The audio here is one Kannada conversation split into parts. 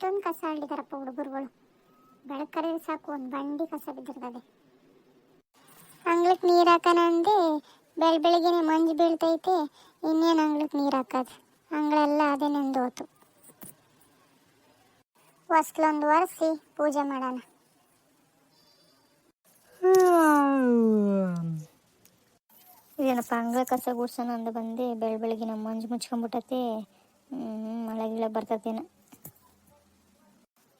ಎಷ್ಟೊಂದು ಕಸ ಹಳ್ಳಿದಾರಪ್ಪ ಹುಡುಗರುಗಳು. ಬೆಳಕರೆ ಸಾಕು, ಒಂದು ಬಂಡಿ ಕಸ ಬಿದ್ದಿರ್ತದೆ. ಅಂಗ್ಳಕ್ಕೆ ನೀರು ಹಾಕೋಣ ಅಂದೆ, ಬೆಳ ಬೆಳಿಗ್ಗೆನೆ ಮಂಜು ಬೀಳ್ತೈತೆ, ಇನ್ನೇನು ಅಂಗ್ಳಕ್ಕೆ ನೀರು ಹಾಕೋದು? ಅಂಗಳೆಲ್ಲ ಅದೇ ನೆಂದೋತು ಹೊಸ್ಲೊಂದು ಒರೆಸಿ ಪೂಜೆ ಮಾಡೋಣ. ಏನಪ್ಪ, ಅಂಗಳ ಕಸ ಗುಡ್ಸೋಣ ಅಂದ ಬಂದೆ, ಬೆಳ ಬೆಳಗ್ಗೆ ನಮ್ಮ ಮಂಜು ಮುಚ್ಕೊಂಡ್ಬಿಟ್ಟತೆ. ಮಳೆ ಗಿಳ ಬರ್ತತೇನ.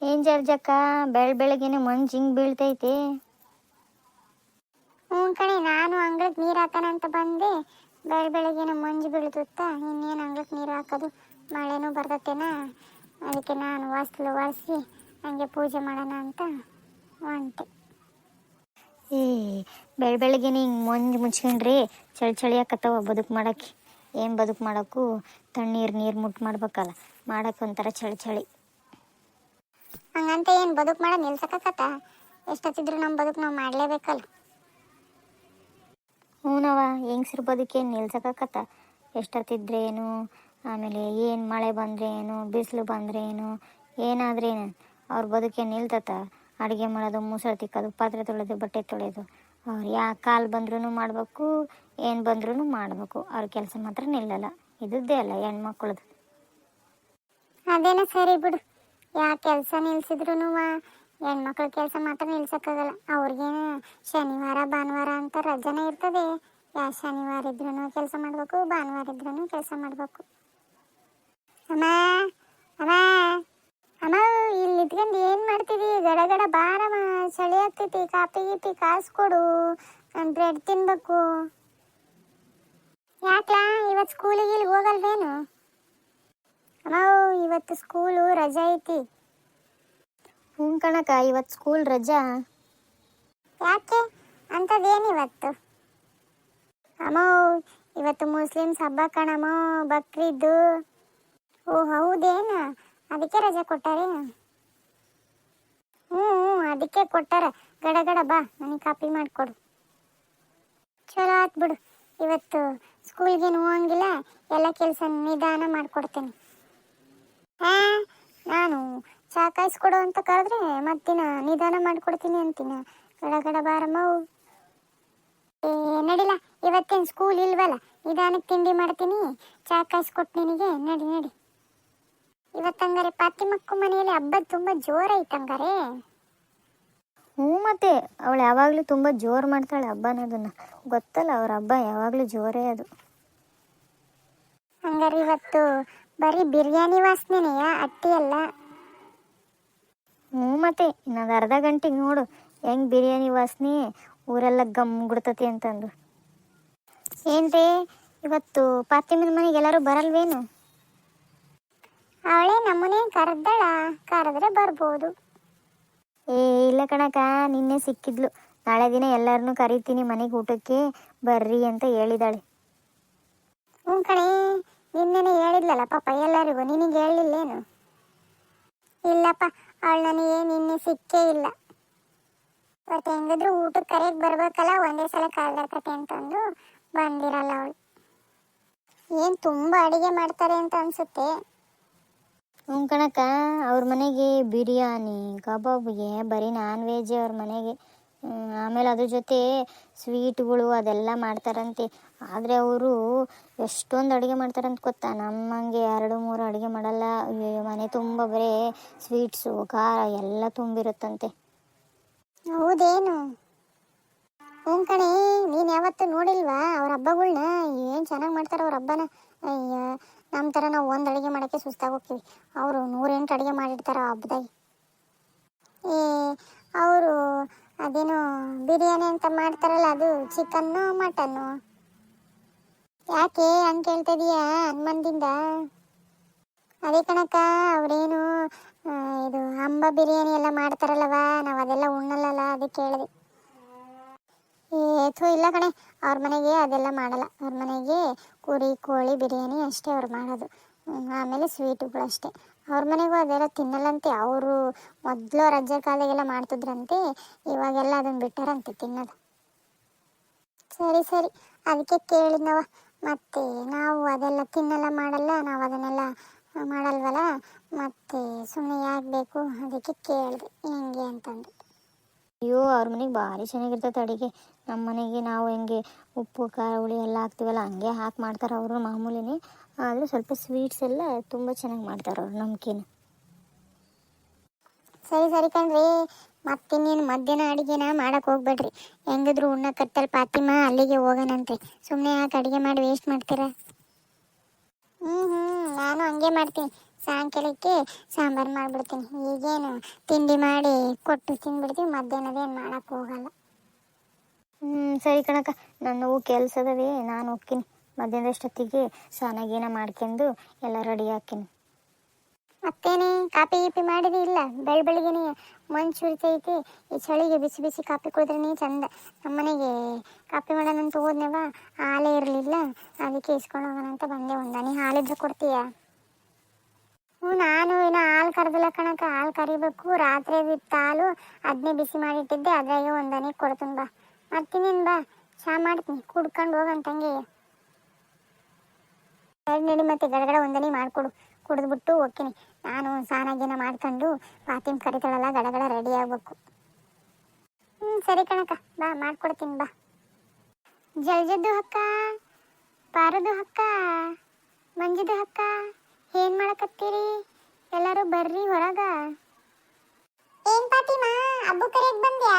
ಏನ್ ಜರ್ಜಕ್ಕ? ಬೆಳ ಬೆಳಗ್ಗೆನೆ ಮಂಜು ಹಿಂಗ್ ಬೀಳ್ತೈತಿ. ಹ್ಞೂ ಕಣೆ ನಾನು ಅಂಗಳಕ್ಕೆ ನೀರು ಹಾಕೋಣ ಅಂತ ಬಂದೆ. ಬೆಳ ಬೆಳಗ್ಗೆನೆ ಮಂಜು ಬೀಳ್ತುತ್ತ ಇನ್ನೇನು ಅಂಗಳಕ್ಕೆ ನೀರು ಹಾಕೋದು? ಮಳೆನೂ ಬರ್ತೈತೇನ? ಅದಕ್ಕೆ ನಾನು ಹೊಸ್ಲು ಒರೆಸಿ ಹಂಗೆ ಪೂಜೆ ಮಾಡೋಣ ಅಂತ ಹೊಂಟೆ. ಏ ಬೆಳ ಬೆಳಗ್ಗೆನೆ ಹಿಂಗೆ ಮಂಜು ಮುಚ್ಕೊಂಡ್ರಿ ಚಳಿ ಚಳಿ ಬದುಕು ಮಾಡಕ್ಕೆ. ಏನು ಬದುಕು ಮಾಡೋಕ್ಕೂ? ತಣ್ಣೀರು ನೀರು ಮುಟ್ಟು ಮಾಡ್ಬೇಕಲ್ಲ ಮಾಡಕ್ಕೆ ಒಂಥರ ಚಳಿ ಚಳಿ. ಹಂಗಂತ ಏನು ಬದುಕು ಮಾಡೋದು ನಿಲ್ಸಕತ್ತ ಎಷ್ಟೊತ್ತಿದ್ರು ನಮ್ಮ ಬದುಕು ನಾವು ಮಾಡಲೇಬೇಕಲ್ಲ. ಹ್ಞೂನವ ಹೆಂಗ್ಸ್ರ ಬದುಕೇನು ನಿಲ್ಸಕತ್ತ ಎಷ್ಟೊತ್ತಿದ್ರೇನು ಆಮೇಲೆ ಏನು ಮಳೆ ಬಂದರೆ ಏನು ಬಿಸಿಲು ಬಂದರೆ ಏನು ಏನಾದ್ರೆ ಏನು? ಅವ್ರ ಬದುಕೇನು ನಿಲ್ತತ್ತ ಅಡುಗೆ ಮಾಡೋದು ಮುಸಳೆ ತಿಕ್ಕೋದು ಪಾತ್ರೆ ತೊಳೆಯೋದು ಬಟ್ಟೆ ತೊಳೆಯೋದು ಅವ್ರು ಯಾ ಕಾಲು ಬಂದ್ರೂ ಮಾಡಬೇಕು ಏನು ಬಂದ್ರೂ ಮಾಡಬೇಕು. ಅವ್ರ ಕೆಲಸ ಮಾತ್ರ ನಿಲ್ಲಲ್ಲ. ಇದ್ದದ್ದೇ ಅಲ್ಲ ಹೆಣ್ಮಕ್ಳದು. ಅದೇನ ಸರಿ ಬಿಡು. ಯಾ ಕೆಲಸ ನಿಲ್ಸಿದ್ರು ಹೆಣ್ಮಕ್ಳ ಕೆಲಸ ಮಾತ್ರ ನಿಲ್ಸೋಕ್ಕಾಗಲ್ಲ. ಅವ್ರಿಗೇನು ಶನಿವಾರ, ಭಾನುವಾರ ಅಂತ ರಜಾನೇ ಇರ್ತದೆ. ಯಾ ಶನಿವಾರ ಇದ್ರೂ ಕೆಲಸ ಮಾಡಬೇಕು, ಭಾನುವಾರ ಇದ್ರೂ ಕೆಲಸ ಮಾಡಬೇಕು. ಅಮ್ಮ ಅಮ್ಮ ಅಮ್ಮ ಇಲ್ಲಿ ಇದ್ಕೊಂಡು ಏನು ಮಾಡ್ತೀವಿ ಗಡ ಗಡ ಬಾರಮ್ಮ ಚಳಿ ಆಗ್ತೈತಿ. ಕಾಪಿ ಗೀಪಿ ಕಾಸ್ಕೊಡು ನಾನು ಬ್ರೆಡ್ ತಿನ್ಬೇಕು. ಯಾಕ್ಲಾ? ಇವತ್ತು ಸ್ಕೂಲಿಗೆ ಇಲ್ಲಿ ಹೋಗಲ್ವೇನು? ಅಮ್ಮ ಇವತ್ತು ಸ್ಕೂಲು ರಜೆ ಐತಿ. ಹ್ಞೂ ಕಣಕ ಇವತ್ತು ಸ್ಕೂಲ್ ರಜಾ? ಯಾಕೆ? ಅಂಥದ್ದೇನು ಇವತ್ತು? ಅಮ್ಮ ಇವತ್ತು ಮುಸ್ಲಿಮ್ಸ್ ಹಬ್ಬ ಕಣಮ್ಮ ಬಕ್ರೀದ್ದು ಓ ಹೌದೇನ? ಅದಕ್ಕೆ ರಜೆ ಕೊಟ್ಟಾರೆ? ಹ್ಞೂ ಅದಕ್ಕೆ ಕೊಟ್ಟಾರ. ಗಡ ಗಡ ಬಾ ನನಗೆ ಕಾಪಿ ಮಾಡಿಕೊಡು. ಚಲೋ ಆತ್ ಬಿಡು. ಇವತ್ತು ಸ್ಕೂಲ್ಗೆ ಹೋಗಂಗಿಲ್ಲ ಎಲ್ಲ ಕೆಲಸ ನಿಧಾನ ಮಾಡಿಕೊಡ್ತೇನೆ. ಹಾ? ನಾನು ಚಹಾ ಕಾಯಿಸ್ಕೊಡು ಅಂತ ಕರೆದ್ರೆ ಮತ್ತಿನ ನಿಧಾನ ಮಾಡ್ಕೊಡ್ತೀನಿ ಅಂತೀನ. ಗಡಗಡ ಬಾರಮ್ಮ ಬಾರಮ್ಮವು ಏ ನಡಿಲ್ಲ ಇವತ್ತೇನು ಸ್ಕೂಲ್ ಇಲ್ವಲ್ಲ? ನಿಧಾನಕ್ಕೆ ತಿಂಡಿ ಮಾಡ್ತೀನಿ. ಚಹಾ ಕಾಯಿಸ್ಕೊಟ್ಟು ನಿನಗೆ. ನಡಿ ನಡಿ. ಇವತ್ತಂಗಾರೆ ಪಾತಿಮಕ್ಕು ಮನೆಯಲ್ಲಿ ಹಬ್ಬ ತುಂಬ ಜೋರೈತಂಗಾರೆ ಹ್ಞೂ ಮತ್ತೆ ಅವಳು ಯಾವಾಗಲೂ ತುಂಬ ಜೋರು ಮಾಡ್ತಾಳೆ ಹಬ್ಬ ಅನ್ನೋದನ್ನ. ಗೊತ್ತಲ್ಲ ಅವ್ರ ಹಬ್ಬ ಯಾವಾಗಲೂ ಜೋರೇ ಅದು. ಹಂಗಾರೆ ಇವತ್ತು ಬರೀ ಬಿರಿಯಾನಿ ವಾಸನೆನೆಯಾ ಅಟ್ಟಿ ಅಲ್ಲ? ಹ್ಞೂ ಮತ್ತೆ ಇನ್ನೊಂದು ಅರ್ಧ ಗಂಟೆಗೆ ನೋಡು ಹೆಂಗೆ ಬಿರಿಯಾನಿ ವಾಸನೆ ಊರೆಲ್ಲ ಗಮ್ ಗುಡ್ತತಿ ಅಂತಂದು. ಏನ್ರಿ ಇವತ್ತು ಪಾತಿಮನ ಮನೆಗೆ ಎಲ್ಲರೂ ಬರಲ್ವೇನು? ಅವಳೇ ನಮ್ಮನೆ ಕರೆದಳ ಕರೆದ್ರೆ ಬರ್ಬೋದು. ಏ ಇಲ್ಲ ಕಣಕ ನಿನ್ನೆ ಸಿಕ್ಕಿದ್ಲು. ನಾಳೆ ದಿನ ಎಲ್ಲರನ್ನೂ ಕರಿತೀನಿ ಮನೆಗೆ ಊಟಕ್ಕೆ ಬರ್ರಿ ಅಂತ ಹೇಳಿದಾಳೆ. ಹ್ಞೂ ಕಣೆ ನಿನ್ನೆನೆ ಹೇಳಿದ್ಲಲ್ಲ ಪಾಪ, ಎಲ್ಲರಿಗೂ. ನಿನಗೆ ಹೇಳಿಲ್ಲೇನು ಇಲ್ಲಪ್ಪ, ಅವಳು ನನಗೆ ನಿನ್ನೆ ಸಿಕ್ಕೇ ಇಲ್ಲ. ಮತ್ತೆ ಹೆಂಗಿದ್ರು ಊಟಕ್ಕೆ ಕರೆಯಕ್ಕೆ ಬರ್ಬೇಕಲ್ಲ, ಒಂದೇ ಸಲ ಕಾಲ್ದಾಕತೆ ಅಂತಂದು ಬಂದಿರಲ್ಲ ಅವಳು. ಏನು ತುಂಬ ಅಡಿಗೆ ಮಾಡ್ತಾರೆ ಅಂತ ಅನ್ಸುತ್ತೆ. ಹ್ಞೂ ಕಣಕ್ಕ, ಅವ್ರ ಮನೆಗೆ ಬಿರಿಯಾನಿ, ಕಬಾಬ್ಗೆ, ಬರೀ ನಾನ್ ವೆಜ್ ಅವ್ರ ಮನೆಗೆ. ಆಮೇಲೆ ಅದ್ರ ಜೊತೆ ಸ್ವೀಟ್ಗಳು ಅದೆಲ್ಲ ಮಾಡ್ತಾರಂತೆ. ಆದರೆ ಅವರು ಎಷ್ಟೊಂದು ಅಡುಗೆ ಮಾಡ್ತಾರಂತ ಗೊತ್ತಾ? ನಮ್ಮಂಗೆ ಎರಡು, ಮೂರು ಅಡುಗೆ ಮಾಡಲ್ಲ. ಮನೆ ತುಂಬ ಬರೇ ಸ್ವೀಟ್ಸು ಖಾರ ಎಲ್ಲ ತುಂಬಿರುತ್ತಂತೆ. ಹೌದೇನು? ಹ್ಞೂ ಕಣೆ, ನೀನು ಯಾವತ್ತೂ ನೋಡಿಲ್ವಾ ಅವ್ರ ಹಬ್ಬಗಳ್ನ? ಏನು ಚೆನ್ನಾಗಿ ಮಾಡ್ತಾರೆ ಅವ್ರ ಹಬ್ಬನ? ಅಯ್ಯ ನಮ್ಮ ಥರ ನಾವು ಒಂದು ಅಡುಗೆ ಮಾಡೋಕ್ಕೆ ಸುಸ್ತಾಗಿ ಹೋಗ್ತೀವಿ. ಅವರು ನೂರೆಂಟು ಅಡುಗೆ ಮಾಡಿರ್ತಾರೆ ಹಬ್ಬದಾಗ. ಏ, ಅವರು ಅದೇನು ಬಿರಿಯಾನಿ ಅಂತ ಮಾಡ್ತಾರಲ್ಲ ಅದು ಚಿಕನ್ನು ಮಟನ್ನು ಯಾಕೆ ಹಂಗೆ ಕೇಳ್ತಿದೀಯಾ ಹನುಮಂದಿಂದ ಅದೇ ಕಣಕ್ಕ, ಅವರೇನು ಇದು ಅಂಬ ಬಿರಿಯಾನಿ ಎಲ್ಲ ಮಾಡ್ತಾರಲ್ಲವ, ನಾವು ಅದೆಲ್ಲ ಉಣ್ಣಲ್ಲಲ್ಲ ಅದಕ್ಕೆ ಕೇಳಿದೆ. ಏತು ಇಲ್ಲ ಕಣೆ, ಅವ್ರ ಮನೆಗೆ ಅದೆಲ್ಲ ಮಾಡಲ್ಲ. ಅವ್ರ ಮನೆಗೆ ಕುರಿ, ಕೋಳಿ, ಬಿರಿಯಾನಿ ಅಷ್ಟೇ ಅವ್ರು ಮಾಡೋದು. ಆಮೇಲೆ ಸ್ವೀಟುಗಳು ಅಷ್ಟೇ. ಅವ್ರ ಮನೆಗೂ ಅದೆಲ್ಲ ತಿನ್ನಲ್ಲಂತೆ, ಅವರು ಮೊದಲು ರಜೆ ಕಾಲದಾಗೆಲ್ಲ ಮಾಡ್ತಿದ್ರಂತೆ, ಇವಾಗೆಲ್ಲ ಅದನ್ನು ಬಿಟ್ಟಾರಂತೆ ತಿನ್ನೋದು. ಸರಿ ಸರಿ, ಅದಕ್ಕೆ ಕೇಳಿದ್ನವ ಮತ್ತೆ ನಾವು ಅದೆಲ್ಲ ತಿನ್ನಲ್ಲ ಮಾಡಲ್ಲ ನಾವು ಅದನ್ನೆಲ್ಲ ಮಾಡಲ್ವಲ್ಲ? ಮತ್ತೆ ಸುಮ್ಮನೆ ಯಾಕೆ ಬೇಕು? ಅದಕ್ಕೆ ಕೇಳಿದೆ. ಹೆಂಗೆ ಅಂತಂದು. ಅಯ್ಯೋ ಅವ್ರ ಮನೆಗೆ ಭಾರಿ ಚೆನ್ನಾಗಿರ್ತೈತೆ ಅಡುಗೆ. ನಮ್ಮ ಮನೆಗೆ ನಾವು ಹೆಂಗೆ ಉಪ್ಪು ಖಾರ ಹುಳಿ ಎಲ್ಲ ಹಾಕ್ತೀವಲ್ಲ ಹಂಗೆ ಹಾಕಿ ಮಾಡ್ತಾರೆ ಅವರು ಮಾಮೂಲಿನೇ. ಆದರೆ ಸ್ವಲ್ಪ ಸ್ವೀಟ್ಸ್ ಎಲ್ಲ ತುಂಬ ಚೆನ್ನಾಗಿ ಮಾಡ್ತಾರೆ ಅವ್ರು ನಮ್ಕಿನ ಸರಿ ಸರಿ ಕಣ್ರಿ. ಮತ್ತಿನ್ನೇನು ಮಧ್ಯಾಹ್ನ ಅಡುಗೆನ ಮಾಡಕ್ಕೆ ಹೋಗ್ಬೇಡ್ರಿ. ಹೆಂಗಿದ್ರು ಉಣ್ಣಕತ್ತಲ್ ಪಾತಿಮಾ ಅಲ್ಲಿಗೆ ಹೋಗೋಣಂತೆ ಸುಮ್ಮನೆ ಯಾಕೆ ಅಡುಗೆ ಮಾಡಿ ವೇಸ್ಟ್ ಮಾಡ್ತೀರಾ? ಹ್ಞೂ ಹ್ಞೂ ನಾನು ಹಂಗೆ ಮಾಡ್ತೀನಿ. ಸಾಯಂಕಾಲಕ್ಕೆ ಸಾಂಬಾರು ಮಾಡಿಬಿಡ್ತೀನಿ. ಈಗೇನು ತಿಂಡಿ ಮಾಡಿ ಕೊಟ್ಟು ತಿಂದ್ಬಿಡ್ತೀವಿ ಮಧ್ಯಾಹ್ನದೇನು ಮಾಡಕ್ಕೆ ಹೋಗಲ್ಲ. ಹ್ಞೂ ಸರಿ ಕಣಕ್ಕ. ನನ್ನ ಹೂ ಕೆಲಸದವೇ, ನಾನು ಹೋಗ್ತೀನಿ. ಮಧ್ಯಾಹ್ನದಷ್ಟೊತ್ತಿಗೆ ಸ್ನಾನ ಗೀನ ಮಾಡ್ಕೊಂಡು ಎಲ್ಲ ರೆಡಿ ಹಾಕಿನಿ ಮತ್ತೇನೆ ಕಾಪಿ ಗೀಪಿ ಮಾಡಿದಿ ಇಲ್ಲ? ಬೆಳ್ ಬೆಳಿಗ್ಗೆನೆ ಮಂಚು ಉರಿತೈತಿ ಈ ಚಳಿಗೆ ಬಿಸಿ ಬಿಸಿ ಕಾಪಿ ಕುಡಿದ್ರೆ ಚಂದ. ನಮ್ಮನೆಗೆ ಕಾಪಿ ಮಾಡೋಣಂತ ಹೋದ್ನವ ಹಾಲೇ ಇರಲಿಲ್ಲ. ಅದಕ್ಕೆ ಇಸ್ಕೊಂಡು ಹೋಗೋಣ ಅಂತ ಬಂದೆ ಒಂದ ನೀ ಹಾಲಿದ್ರೆ ಕೊಡ್ತೀಯ? ಹ್ಞೂ, ನಾನು ಏನೋ ಹಾಲು ಕರೆದಿಲ್ಲ ಕಣಕ ಹಾಲು ಕರಿಬೇಕು. ರಾತ್ರಿ ಬಿತ್ತ ಹಾಲು ಅದನ್ನೇ ಬಿಸಿ ಮಾಡಿಟ್ಟಿದ್ದೆ. ಅದ್ರಾಗೆ ಒಂದನೇ ಕೊಡ್ತೀನಿ ಬಾ. ಮತ್ತಿನೇನು ಬಾ? ಚಾ ಮಾಡ್ತೀನಿ. ಕುಡ್ಕೊಂಡು ಹೋಗಂತಂಗೆ ನಡಿ ಮತ್ತೆ ಗಡಗಡ ಒಂದನೇ ಮಾಡಿಕೊಡು. ಕುಡಿದ್ಬಿಟ್ಟು ಹೋಗ್ತೀನಿ. ನಾನು ಸ್ನಾನ ಗೀನ ಮಾಡ್ಕೊಂಡು ಪಾತಿಮ್ ಕರಿತಾಳಲ್ಲ, ಗಡಗಡ ರೆಡಿ ಆಗ್ಬೇಕು. ಹ್ಞೂ ಸರಿ ಕಣಕ್ಕ, ಬಾ, ಮಾಡ್ಕೊಡ್ತೀನಿ, ಬಾ. ಜಲ್ಜದ್ದು ಹಕ್ಕ ಪಾರದು ಹಕ್ಕ ಮಂಜಿದು ಹಕ್ಕ, ಏನ್ ಮಾಡಕತ್ತೀರಿ? ಎಲ್ಲರೂ ಬರ್ರಿ ಹೊರಗ. ಏನ್ ಪಾತಿಮಾ, ಹಬ್ಬ ಕರೆಯಕ್ ಬಂದ್ಯಾ?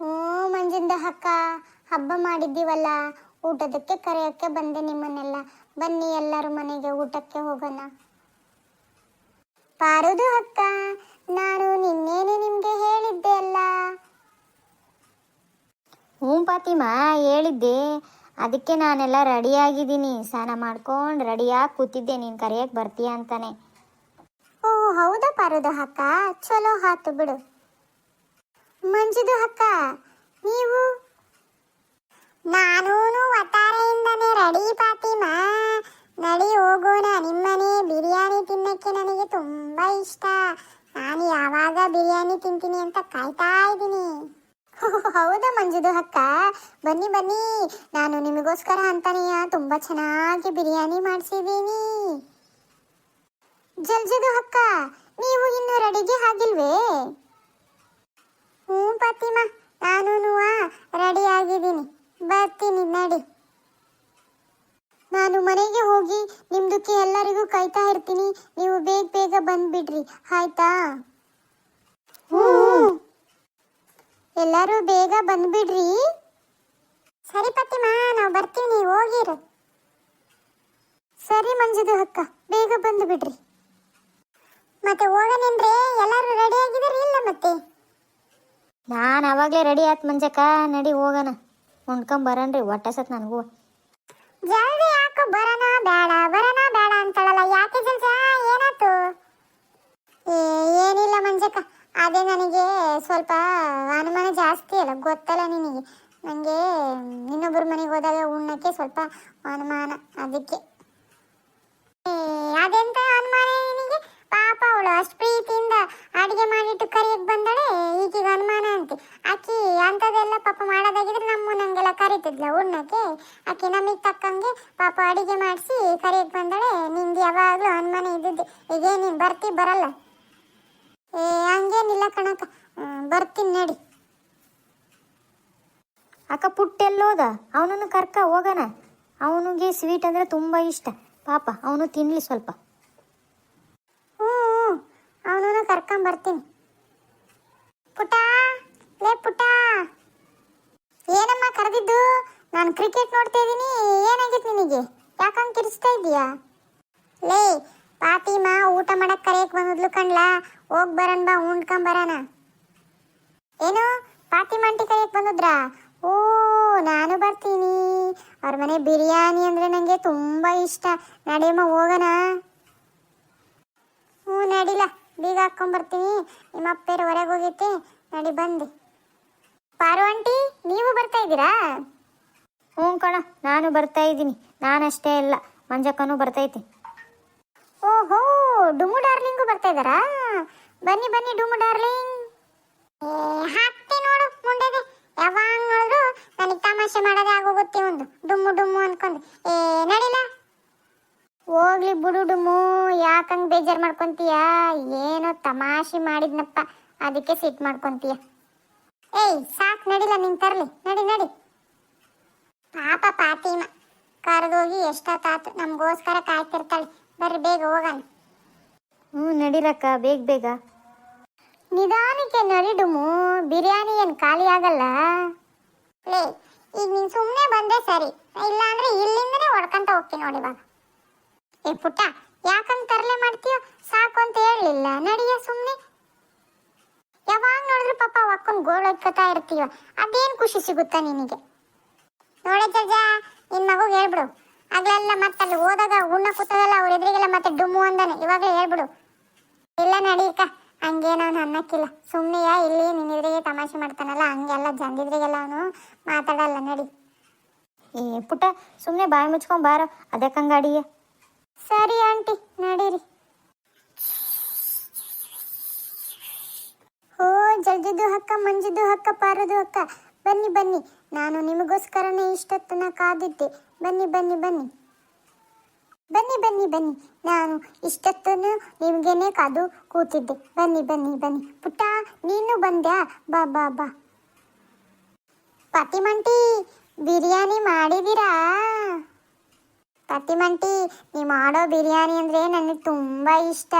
ಓ ಮಂಜಿಂದ ಹಕ್ಕ, ಹಬ್ಬ ಮಾಡಿದ್ದೀವಲ್ಲ, ಊಟದಕ್ಕೆ ಕರೆಯೋಕ್ಕೆ ಬಂದೆ ನಿಮ್ಮನ್ನೆಲ್ಲ. ಬನ್ನಿ ಎಲ್ಲರೂ ಮನೆಗೆ, ಊಟಕ್ಕೆ ಹೋಗೋಣ. ಪಾರುದು ಅಕ್ಕ ನಾನು ನಿನ್ನೇನೆ ನಿಮ್ಗೆ ಹೇಳಿದ್ದೆ ಅಲ್ಲ. ಹ್ಞೂ ಪಾತಿಮಾ ಹೇಳಿದ್ದೆ. ಅದಕ್ಕೆ ನಾನೆಲ್ಲ ರೆಡಿಯಾಗಿದ್ದೀನಿ. ಸ್ನಾನ ಮಾಡ್ಕೊಂಡು ರೆಡಿಯಾಗಿ ಕೂತಿದ್ದೆ. ನೀನು ಕರೆಯಕ್ಕೆ ಬರ್ತೀಯ ಅಂತಾನೆ. ಓ ಹೌದಾ ಪಾರುದು ಅಕ್ಕ ಚಲೋ ಹಾತು ಬಿಡು. ಮಂಜುದು ಅಕ್ಕ ನೀವು? ನಾನೂನು ಒಟ್ಟಾರೆಯಿಂದನೇ ರೆಡಿ ಪಾತಿಮಾ ನಡಿ ಹೋಗೋಣ, ನಿಮ್ಮನೆ ಬಿರಿಯಾನಿ ತಿನ್ನಕ್ಕೆ ನನಗೆ ತುಂಬಾ ಇಷ್ಟ. ನಾನು ಯಾವಾಗ ಬಿರಿಯಾನಿ ತಿಂತೀನಿ ಅಂತ ಕಾಯ್ತಾ ಇದ್ದೀನಿ. ಹೌದಾ ಮಂಜುದು ಅಕ್ಕ. ಬನ್ನಿ ಬನ್ನಿ. ನಾನು ನಿಮಗೋಸ್ಕರ ಅಂತಾನೆಯ ತುಂಬಾ ಚೆನ್ನಾಗಿ ಬಿರಿಯಾನಿ ಮಾಡಿಸಿದ್ದೀನಿ. ಜಲ್ಜದು ಅಕ್ಕ, ನೀವು ಇನ್ನು ರೆಡಿಗೆ ಆಗಿಲ್ವೇ? ಹ್ಞೂ ಫಾತಿಮಾ ನಾನು ರೆಡಿ ಆಗಿದ್ದೀನಿ. ಬರ್ತೀನಿ, ನಡಿ. ನಾನು ಮನೆಗೆ ಹೋಗಿ ನಿಮ್ದಕ್ಕೆ ಎಲ್ಲರಿಗೂ ಕಾಯ್ತಾ ಇರ್ತೀನಿ. ನೀವು ಬೇಗ ಬೇಗ ಬಂದ್ಬಿಡ್ರಿ. ಆಯ್ತಾ? ಎಲ್ಲರೂ ಬೇಗ ಬಂದ್ಬಿಡ್ರಿ. ಸರಿ ಪತಿಮಾ, ನಾವು ಬರ್ತೀವಿ ಹೋಗಿರು. ಸರಿ ಮಂಜುದು ಅಕ್ಕ, ಬೇಗ ಬಂದು ಬಿಡ್ರಿ ಮತ್ತೆ ಹೋಗನೇನ್ರಿ ಎಲ್ಲರೂ ರೆಡಿ ಆಗಿದಾರೆ ಇಲ್ಲ ಮತ್ತೆ? ನಾನು ಅವಾಗಲೇ ರೆಡಿ ಆಯ್ತು ಮಂಜಕ್ಕ. ನಡಿ ಹೋಗೋಣ. ಉಣ್ಕೊಂಬರನ್ರಿ ಹೊಟ್ಟೆ ಸತ್ ನನಗೂ. ಜಲ್ದಿ ಯಾಕೋ ಬರನ ಬೇಡ ಬರನ ಬೇಡ ಅಂತಾಳಲ್ಲ. ಯಾಕೆ ಜಲ್ಸ ಏನಾತು ಏನಿಲ್ಲ ಮಂಜಕ್ಕ. ಅದೇ ನನಗೆ ಸ್ವಲ್ಪ ಅನುಮಾನ ಜಾಸ್ತಿ ಅಲ್ಲ, ಗೊತ್ತಲ್ಲ ನಿನಗೆ. ನನಗೆ ಇನ್ನೊಬ್ಬರ ಮನೆಗೆ ಹೋದಾಗ ಉಣ್ಣಕ್ಕೆ ಸ್ವಲ್ಪ ಅನುಮಾನ, ಅದಕ್ಕೆ. ಅದೆಂತ ಅನುಮಾನ ನಿನಗೆ? ಪಾಪ ಅವಳು ಅಷ್ಟು ಪ್ರೀತಿಯಿಂದ ಅಡಿಗೆ ಮಾಡಿಟ್ಟು ಕರಿಯಕ್ಕೆ ಬಂದಳೆ, ಈಗೀಗ ಅನುಮಾನ ಅಂತೆ. ಆಕಿ ಅಂಥದ್ದೆಲ್ಲ ಪಾಪ ಮಾಡೋದಾಗಿದ್ರೆ ನಮ್ಮ ನಂಗೆಲ್ಲ ಕರಿತಿದ್ಲ ಉಣ್ಣಕ್ಕೆ. ಆಕಿ ನಮಗೆ ತಕ್ಕಂಗೆ ಪಾಪ ಅಡಿಗೆ ಮಾಡಿಸಿ ಕರಿಯಕ್ಕೆ ಬಂದಳೆ ನಿಂಗೆ ಯಾವಾಗಲೂ ಅನುಮಾನ ಇದ್ದಿದ್ದೆ. ಈಗ ನೀನು ಬರ್ತಿ, ಬರಲ್ಲ. ಏ, ಹಂಗೇನಿಲ್ಲ ಕಣಕ್ಕ. ಬರ್ತೀನಿ ನಡಿ. ಅಕ್ಕ ಪುಟ್ಟೆಲ್ಲೋದ? ಅವನನ್ನು ಕರ್ಕ ಹೋಗೋಣ. ಅವನಿಗೆ ಸ್ವೀಟ್ ಅಂದರೆ ತುಂಬ ಇಷ್ಟ. ಪಾಪ, ಅವನು ತಿನ್ನಲಿ ಸ್ವಲ್ಪ. ಅವನೂ ಕರ್ಕೊಂಡ್ ಬರ್ತೀನಿ. ಪುಟ ಲೇ ಪುಟ ಏನಮ್ಮ ಕರೆದಿದ್ದು? ನಾನು ಕ್ರಿಕೆಟ್ ನೋಡ್ತಾ ಇದ್ದೀನಿ, ಏನಾಗಿತ್ತು ನಿನಗೆ? ಯಾಕಂಗೆ ಕಿರಿಸ್ತಾ ಇದೀಯಾ ಲೇ ಪಾತಿಮಾ ಊಟ ಮಾಡಕ್ ಕರೆಯಕ್ ಬಂದ್ಲು ಕಣ್ಲ? ಹೋಗ್ ಬರನ್ ಬಾ ಉಂಡ್ಕೊಂಡ್ ಬರಣ ಏನು? ಪಾತಿಮಾ ಆಂಟಿ ಕರೆಯಕ್ ಬಂದದ್ರಾ? ಓ, ನಾನು ಬರ್ತೀನಿ. ಅವ್ರ ಮನೆ ಬಿರಿಯಾನಿ ಅಂದ್ರೆ ನನಗೆ ತುಂಬಾ ಇಷ್ಟ. ನಡೆಯಮ್ಮ, ಹೋಗೋಣ. ಹ್ಞೂ ನಡಿಲ್ಲ ಬೀಗ ಹಾಕೊಂಬರ್ತೀನಿ ನಿಮ್ಮ ಅಪ್ಪೇರು ಹೊರಗೆ ಹೋಗೈತೆ. ನಡಿ ಬಂದೆ. ಪಾರು ಆಂಟಿ ನೀವು ಬರ್ತಾ ಇದ್ದೀರಾ? ಹ್ಞೂ ಕಣ ನಾನು ಬರ್ತಾ ಇದ್ದೀನಿ. ನಾನಷ್ಟೇ ಇಲ್ಲ. ಮಂಜಕ್ಕನೂ ಬರ್ತೈತಿ. ಓಹೋ ಡುಮು ಡಾರ್ಲಿಂಗು ಬರ್ತಾ ಇದ್ದಾರಾ? ಬನ್ನಿ ಬನ್ನಿ ಡುಮು ಡಾರ್ಲಿಂಗ್. ಹಾಕ್ತಿ ನೋಡು ಮುಂಡೆಗೆ ಯಾವಾಗ ನೋಡಿದ್ರು ನನಗೆ ತಮಾಷೆ ಮಾಡೋದೇ ಆಗೋಗುತ್ತೆ ಒಂದು. ಡುಮ್ಮು ಡುಮ್ಮು ಅನ್ಕೊಂಡು. ಏ ನಡಿಲ್ಲ ಹೋಗ್ಲಿ ಬಿಡುಡುಮು ಯಾಕಂಗ್ ಬೇಜಾರ್ ಮಾಡ್ಕೊಂತೀಯ? ಏನೋ ತಮಾಷೆ ಮಾಡಿದ್ನಪ್ಪ ಅದಕ್ಕೆ ಸಿಟ್ ಮಾಡ್ಕೊಂತೀಯ. ಏಯ್ ಸಾಕ್ ನಡಿಲ್ಲ ನಿನ್ ತರ್ಲಿ. ನಡಿ ನಡಿ. ಪಾಪ ಪಾತಿಮ ಕರೆದೋಗಿ ಎಷ್ಟೊತ್ತಾತು ನಮಗೋಸ್ಕರ ಕಾಯ್ತಿರ್ತಾಳೆ. ಬರ್ರಿ ಬೇಗ ಹೋಗೋಣ. ಹ್ಞೂ ನಡಿರಕ್ಕ ಬೇಗ ಬೇಗ. ನಿಧಾನಕ್ಕೆ ನಡಿಡುಮು ಬಿರಿಯಾನಿ ಏನು ಖಾಲಿ ಆಗಲ್ಲ? ಲೇ ಈಗ ನೀನು ಸುಮ್ಮನೆ ಬಂದೆ ಸರಿ. ಇಲ್ಲಾಂದ್ರೆ ಇಲ್ಲಿಂದನೇ ಹೊಡ್ಕೊಂತ ಹೋಗ್ತೀನಿ ನೋಡಿ ಇವಾಗ. ಏ ಪುಟ್ಟ ಯಾಕಂತ ತರಲೆ ಮಾಡ್ತೀಯೋ? ಸಾಕು ಅಂತ ಹೇಳಲಿಲ್ಲ. ನಡಿಯ ಸುಮ್ಮನೆ ಯಾವಾಗ ನೋಡಿದ್ರು ಪಾಪ ಒಕ್ಕನ್ ಗೋಳು ಹೊಯ್ಕೋತಾ ಇರ್ತೀವ ಅದೇನು ಖುಷಿ ಸಿಗುತ್ತಾ ನಿನಗೆ? ನೋಡೆ ಜಜ ನಿನ್ ಮಗು ಹೇಳ್ಬಿಡು. ಆಗ್ಲೆಲ್ಲ ಮತ್ತೆ ಅಲ್ಲಿ ಹೋದಾಗ ಉಣ್ಣ ಕೂತದಲ್ಲ ಅವ್ರ ಎದುರಿಗೆಲ್ಲ ಮತ್ತೆ ಡುಮ್ಮು ಅಂದಾನೆ. ಇವಾಗ ಹೇಳ್ಬಿಡು. ಇಲ್ಲ ನಡೀಕ ಹಂಗೇನೋ ಅವ್ನು ಅನ್ನಕ್ಕಿಲ್ಲ. ಸುಮ್ಮನೆ ಇಲ್ಲಿ ನಿನ್ನೆದ್ರಿಗೆ ತಮಾಷೆ ಮಾಡ್ತಾನಲ್ಲ, ಹಂಗೆಲ್ಲ ಜಂದಿದ್ರಿಗೆಲ್ಲ ಅವನು ಮಾತಾಡಲ್ಲ, ನಡಿ. ಏ ಪುಟ್ಟ ಸುಮ್ಮನೆ ಬಾಯಿ ಮುಚ್ಕೊಂಡ್ ಬಾರ. ಅದಕ್ಕಂಗಾಡಿಯ ಸರಿ ಆಂಟಿ, ನಡೀರಿ. ಓ ಜಲ್ದಿದ್ದು ಹಕ್ಕ, ಮಂಜಿದ್ದು ಹಕ್ಕ ಪಾರದು ಹಕ್ಕ. ಬನ್ನಿ ಬನ್ನಿ. ನಾನು ನಿಮಗೋಸ್ಕರನೇ ಇಷ್ಟೊತ್ತನ ಕಾದಿದ್ದೆ. ಬನ್ನಿ ಬನ್ನಿ ಬನ್ನಿ. ಬನ್ನಿ ಬನ್ನಿ ಬನ್ನಿ. ನಾನು ಇಷ್ಟೊತ್ತನು ನಿಮಗೇನೆ ಕಾದು ಕೂತಿದ್ದೆ. ಬನ್ನಿ ಬನ್ನಿ ಬನ್ನಿ. ಪುಟ್ಟ, ನೀನು ಬಂದ್ಯಾ? ಬಾ ಬಾ ಬಾ. ಪಾತಿಮಂಟಿ, ಬಿರಿಯಾನಿ ಮಾಡಿದ್ದೀರಾ ಪತಿಮಂಟಿ ನೀವು ಮಾಡೋ ಬಿರಿಯಾನಿ ಅಂದರೆ ನನಗೆ ತುಂಬ ಇಷ್ಟ.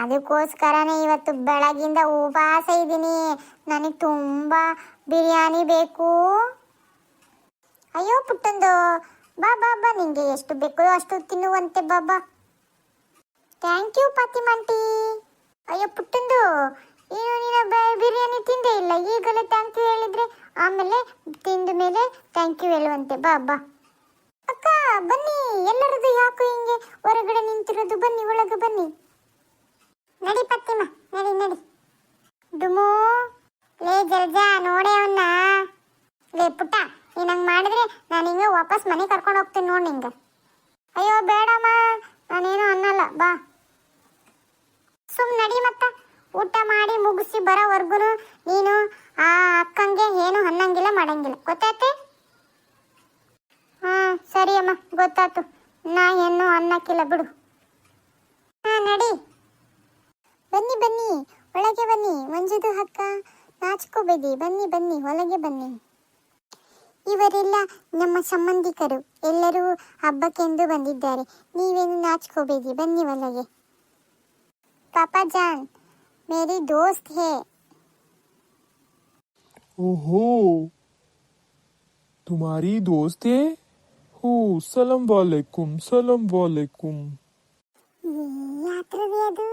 ಅದಕ್ಕೋಸ್ಕರನೇ ಇವತ್ತು ಬೆಳಗಿಂದ ಉಪವಾಸ ಇದ್ದೀನಿ. ನನಗೆ ತುಂಬ ಬಿರಿಯಾನಿ ಬೇಕು. ಅಯ್ಯೋ ಪುಟ್ಟಂದು, ಬಾ ಬಾ ಬಾ, ನಿಂಗೆ ಎಷ್ಟು ಬೇಕೋ ಅಷ್ಟು ತಿನ್ನುವಂತೆ ಬಾಬಾ ಥ್ಯಾಂಕ್ ಯು ಪತಿಮಂಟಿ ಅಯ್ಯೋ ಪುಟ್ಟಂದು ಏನು ನೀನು ಬಿರಿಯಾನಿ ತಿಂದೇ ಇಲ್ಲ. ಈಗಲೇ ಥ್ಯಾಂಕ್ ಯು ಹೇಳಿದ್ರೆ ಆಮೇಲೆ ತಿಂದ ಮೇಲೆ ಥ್ಯಾಂಕ್ ಯು ಹೇಳುವಂತೆ, ಬಾ ಬಾ. ಅಕ್ಕ, ಬನ್ನಿ ಎಲ್ಲರದು ಯಾಕೋ ಹಿಂಗೆ ಹೊರಗಡೆ ನಿಂತಿರೋದು? ಬನ್ನಿ, ಒಳಗೆ ಬನ್ನಿ. ನಡಿ ಪತ್ತಿಮ, ನಡಿ ನಡಿ. ಡುಮು, ಲೇ ಜಲ್ಜಾ ನೋಡೆ ಅವನ್ನ ಲೇ ಪುಟ್ಟ, ನೀನು ಮಾಡಿದ್ರೆ ನಾನು ಹಿಂಗೆ ವಾಪಸ್ ಮನೆ ಕರ್ಕೊಂಡು ಹೋಗ್ತೀನಿ ನೋಡಿ ನಿಂಗೆ. ಅಯ್ಯೋ, ಬೇಡಮ್ಮ, ನಾನೇನು ಅನ್ನಲ್ಲ, ಬಾ. ಸುಮ್ ನಡಿ ಮತ್ತ. ಊಟ ಮಾಡಿ ಮುಗಿಸಿ ಬರೋವರೆಗೂ ನೀನು ಆ ಅಕ್ಕಂಗೆ ಏನು ಅನ್ನಂಗಿಲ್ಲ, ಮಾಡಂಗಿಲ್ಲ. ಗೊತ್ತಾಯ್ತೆ? ಹಾ ಸರಿ ಅಮ್ಮ ಗೊತ್ತಾತು ನಾ ಏನು ಅನ್ನಕ್ಕಿಲ್ಲ ಬಿಡು ಹಾ ನಡಿ ಬನ್ನಿ ಬನ್ನಿ ಒಳಗೆ ಬನ್ನಿ ಮಂಜುದು ಹಕ್ಕ ನಾಚ್ಕೋಬೇಡಿ ಬನ್ನಿ ಬನ್ನಿ ಒಳಗೆ ಬನ್ನಿ ಇವರೆಲ್ಲ ನಮ್ಮ ಸಂಬಂಧಿಕರು ಎಲ್ಲರೂ ಹಬ್ಬಕ್ಕೆಂದು ಬಂದಿದ್ದಾರೆ ನೀವೇನು ನಾಚ್ಕೋಬೇಡಿ ಬನ್ನಿ ಒಳಗೆ ಪಾಪಾ ಜಾನ್ ಮೇರಿ ದೋಸ್ತ್ ಹೇ ओहो तुम्हारी दोस्त है ಹೂ ಸಲಾಂ ವಾಲೇಕುಂ ಸಲಾಂ ವಾಲೇಕುಂ ಯಾತ್ರವಿ ಅದು?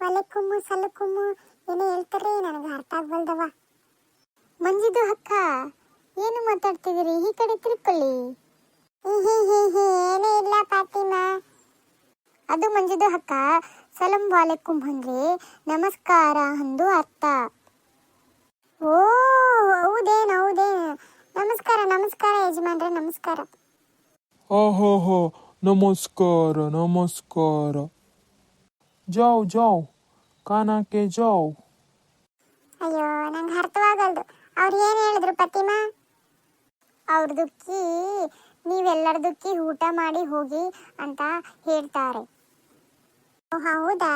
ವಾಲೇಕುಂ ಸಲಕುಂ ಏನೇ ಹೇಳ್ತಾರೆ, ನನಗೆ ಅರ್ಥ ಆಗ್ಬಲ್ದವ ಮಂಜಿದು ಅಕ್ಕ, ಏನು ಮಾತಾಡ್ತಿದ್ದೀರಿ? ಈ ಕಡೆ ತಿರ್ಕೊಳ್ಳಿ. ಏನೇ ಇಲ್ಲ ಪಾತಿಮಾ ಅದು ಮಂಜಿದು ಅಕ್ಕ, ಸಲಂ ವಾಲೇಕುಂ ಅಂದ್ರೆ ನಮಸ್ಕಾರ ಅಂದು ಅರ್ಥ. ಓ, ಹೌದೇನು ಹೌದೇನು. ನಮಸ್ಕಾರ ನಮಸ್ಕಾರ, ಯಜಮಾನ್ರೆ, ನಮಸ್ಕಾರ. ಓಹೋಹೋ ನಮಸ್ಕಾರ ನಮಸ್ಕಾರ ಜೌ ಜೌ ಕಾನಕ್ಕೆ ಜೌ ಅಯ್ಯೋ, ನಂಗೆ ಅರ್ಥವಾಗಲ್ದು. ಅವ್ರು ಏನು ಹೇಳಿದ್ರು ಫತಿಮಾ ಅವ್ರದಕ್ಕಿ ನೀವೆಲ್ಲರದಕ್ಕಿ ಊಟ ಮಾಡಿ ಹೋಗಿ ಅಂತ ಹೇಳ್ತಾರೆ. ಹೌದಾ?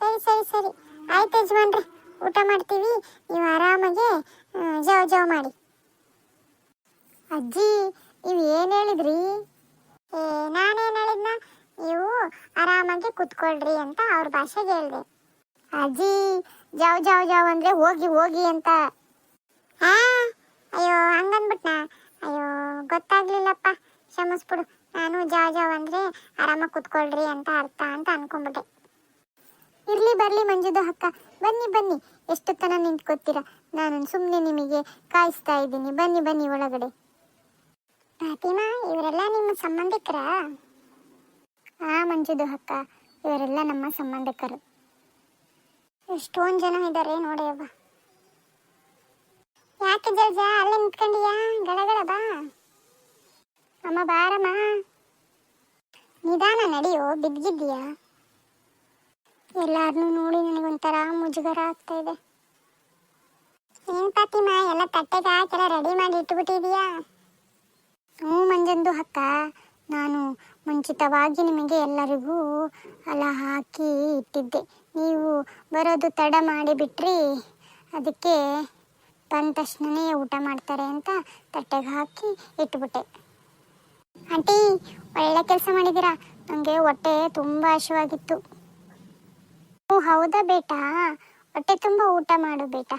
ಸರಿ ಸರಿ ಸರಿ. ಆಯ್ತು ಯಜಮಾನ್ರಿ, ಊಟ ಮಾಡ್ತೀವಿ. ನೀವು ಆರಾಮಾಗೆ ಜವ ಜವ ಮಾಡಿ. ಅಜ್ಜಿ ನೀವು ಏನು ಹೇಳಿದ್ರಿ? ಏ, ನಾನೇನು ಹೇಳಿದ್ನ? ನೀವು ಆರಾಮಾಗಿ ಕುತ್ಕೊಳ್ರಿ ಅಂತ ಅವ್ರ ಭಾಷೆಗೆ ಹೇಳಿದೆ. ಅಜ್ಜಿ, ಜಾವ್ ಜಾವ್ ಜಾವ್ ಅಂದ್ರೆ ಹೋಗಿ ಹೋಗಿ ಅಂತ. ಹಾ? ಅಯ್ಯೋ, ಹಂಗನ್ಬಿಟ್ನ? ಅಯ್ಯೋ, ಗೊತ್ತಾಗ್ಲಿಲ್ಲಪ್ಪ. ಕ್ಷಮಿಸ್ಬಿಡು. ನಾನು ಜಾವ್ ಜಾವ್ ಅಂದ್ರೆ ಆರಾಮಾಗಿ ಕುತ್ಕೊಳ್ರಿ ಅಂತ ಅರ್ಥ ಅಂತ ಅನ್ಕೊಂಡ್ಬಿಟ್ಟೆ ಇರ್ಲಿ ಬರಲಿ ಮಂಜುದು ಅಕ್ಕ. ಬನ್ನಿ ಬನ್ನಿ. ಎಷ್ಟು ತನ ನಿಂತ್ಕೋತೀರ? ನಾನು ಸುಮ್ಮನೆ ನಿಮಗೆ ಕಾಯಿಸ್ತಾ ಇದ್ದೀನಿ. ಬನ್ನಿ ಬನ್ನಿ ಒಳಗಡೆ. ಫಾತಿಮಾ ಇವರೆಲ್ಲ ನಿಮ್ಮ ಸಂಬಂಧಿಕರ? ಆ ಮಂಜುದು ಅಕ್ಕ, ಇವರೆಲ್ಲ ನಮ್ಮ ಸಂಬಂಧಿಕರು. ಎಷ್ಟೊಂದು ಜನ ಇದ್ದಾರೆ ನೋಡಿ ಅವ್ವ. ಯಾಕೆ ಜಲ್ಜ, ಅಲ್ಲೇ ನಿಂತ್ಕೊಂಡಿಯಾ? ಗಳಗಳ ಬಾ. ಅಮ್ಮ ಬಾರಮ್ಮ. ನಿಧಾನ ನಡೆಯೋ, ಬಿದ್ದಿದ್ದೀಯಾ? ಎಲ್ಲಾರನ್ನೂ ನೋಡಿ ನನಗೊಂಥರ ಮುಜುಗರ ಆಗ್ತಾ ಇದೆ. ಏನು ಪಾತಿಮಾ ಎಲ್ಲ ತಟ್ಟೆಗೆ ಹಾಕೆಲ್ಲ ರೆಡಿ ಮಾಡಿ ಇಟ್ಬಿಟ್ಟಿದೀಯಾ ಹ್ಞೂ ಮಂಜಂದು ಅಕ್ಕ. ನಾನು ಮುಂಚಿತವಾಗಿ ನಿಮಗೆ ಎಲ್ಲರಿಗೂ ಅಲ ಹಾಕಿ ಇಟ್ಟಿದ್ದೆ. ನೀವು ಬರೋದು ತಡ ಮಾಡಿಬಿಟ್ರಿ. ಅದಕ್ಕೆ ಬಂದ ತಕ್ಷಣನೇ ಊಟ ಮಾಡ್ತಾರೆ ಅಂತ ತಟ್ಟೆಗೆ ಹಾಕಿ ಇಟ್ಬಿಟ್ಟೆ. ಆಂಟಿ, ಒಳ್ಳೆ ಕೆಲಸ ಮಾಡಿದ್ದೀರಾ? ನನಗೆ ಹೊಟ್ಟೆ ತುಂಬ ಹಸಿವಾಗಿತ್ತು. ಓ, ಹೌದಾ ಬೇಟಾ? ಹೊಟ್ಟೆ ತುಂಬ ಊಟ ಮಾಡು ಬೇಟಾ.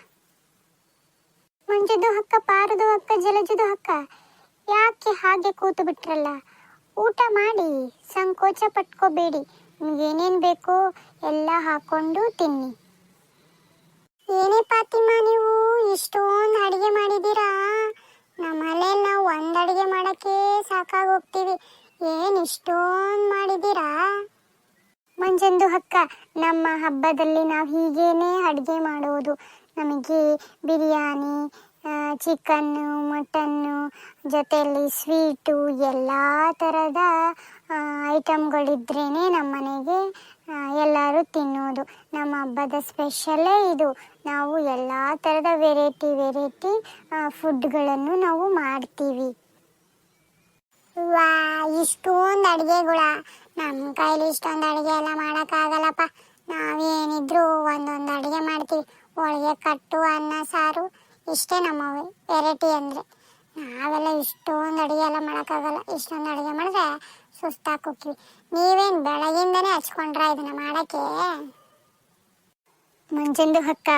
ಮಂಜದು ಹಕ್ಕ ಪಾರದು ಹಕ್ಕ ಜಲಜದು ಹಕ್ಕ ಯಾಕೆ ಹಾಗೆ ಕೂತು ಬಿಟ್ರಲ್ಲ? ಊಟ ಮಾಡಿ, ಸಂಕೋಚ ಪಟ್ಕೋಬೇಡಿ. ನಿಮ್ಗೇನೇನು ಬೇಕೋ ಎಲ್ಲ ಹಾಕೊಂಡು ತಿನ್ನಿ. ಏನೇ ಪಾತಿಮಾ ನೀವು, ಇಷ್ಟೊಂದು ಅಡಿಗೆ ಮಾಡಿದ್ದೀರಾ? ನಮ್ಮಲ್ಲೇ ನಾವು ಒಂದು ಅಡುಗೆ ಮಾಡೋಕ್ಕೆ ಸಾಕಾಗಿ ಹೋಗ್ತೀವಿ. ಏನು ಇಷ್ಟೊಂದು ಮಾಡಿದ್ದೀರಾ? ಮಂಜಂದು ಹಕ್ಕ ನಮ್ಮ ಹಬ್ಬದಲ್ಲಿ ನಾವು ಹೀಗೇನೆ ಅಡುಗೆ ಮಾಡುವುದು ನಮಗೆ ಬಿರಿಯಾನಿ ಚಿಕನ್ನು, ಮಟನ್ನು, ಜೊತೆಯಲ್ಲಿ ಸ್ವೀಟು, ಎಲ್ಲ ಥರದ ಐಟಮ್ಗಳಿದ್ರೇ ನಮ್ಮ ಮನೆಗೆ ಎಲ್ಲರೂ ತಿನ್ನೋದು. ನಮ್ಮ ಹಬ್ಬದ ಸ್ಪೆಷಲ್ಲೇ ಇದು. ನಾವು ಎಲ್ಲ ಥರದ ವೆರೈಟಿ ವೆರೈಟಿ ಫುಡ್ಗಳನ್ನು ನಾವು ಮಾಡ್ತೀವಿ. ವಾ, ಇಷ್ಟೊಂದು ಅಡುಗೆಗಳ. ನಮ್ಮ ಕೈಲಿ ಇಷ್ಟೊಂದು ಅಡುಗೆ ಎಲ್ಲ ಮಾಡೋಕ್ಕಾಗಲ್ಲಪ್ಪ. ನಾವೇನಿದ್ರು ಒಂದೊಂದು ಅಡುಗೆ ಮಾಡ್ತೀವಿ. ಹೋಳಿಗೆ, ಕಟ್ಟು, ಅನ್ನ, ಸಾರು. ಇಷ್ಟೇ ನಮ್ಮ ವೆರೈಟಿ ಅಂದರೆ. ನಾವೆಲ್ಲ ಇಷ್ಟೊಂದು ಅಡುಗೆ ಎಲ್ಲ ಮಾಡೋಕ್ಕಾಗಲ್ಲ. ಇಷ್ಟೊಂದು ಅಡುಗೆ ಮಾಡಿದ್ರೆ ಸುಸ್ತಾಗಿ ಹೋಗ್ತೀವಿ ನೀವೇನು ಬೆಳಗಿಂದನೇ ಹಚ್ಕೊಂಡ್ರ ಇದನ್ನ ಮಾಡೋಕ್ಕೆ? ಮುಂಜಂದು ಹಕ್ಕ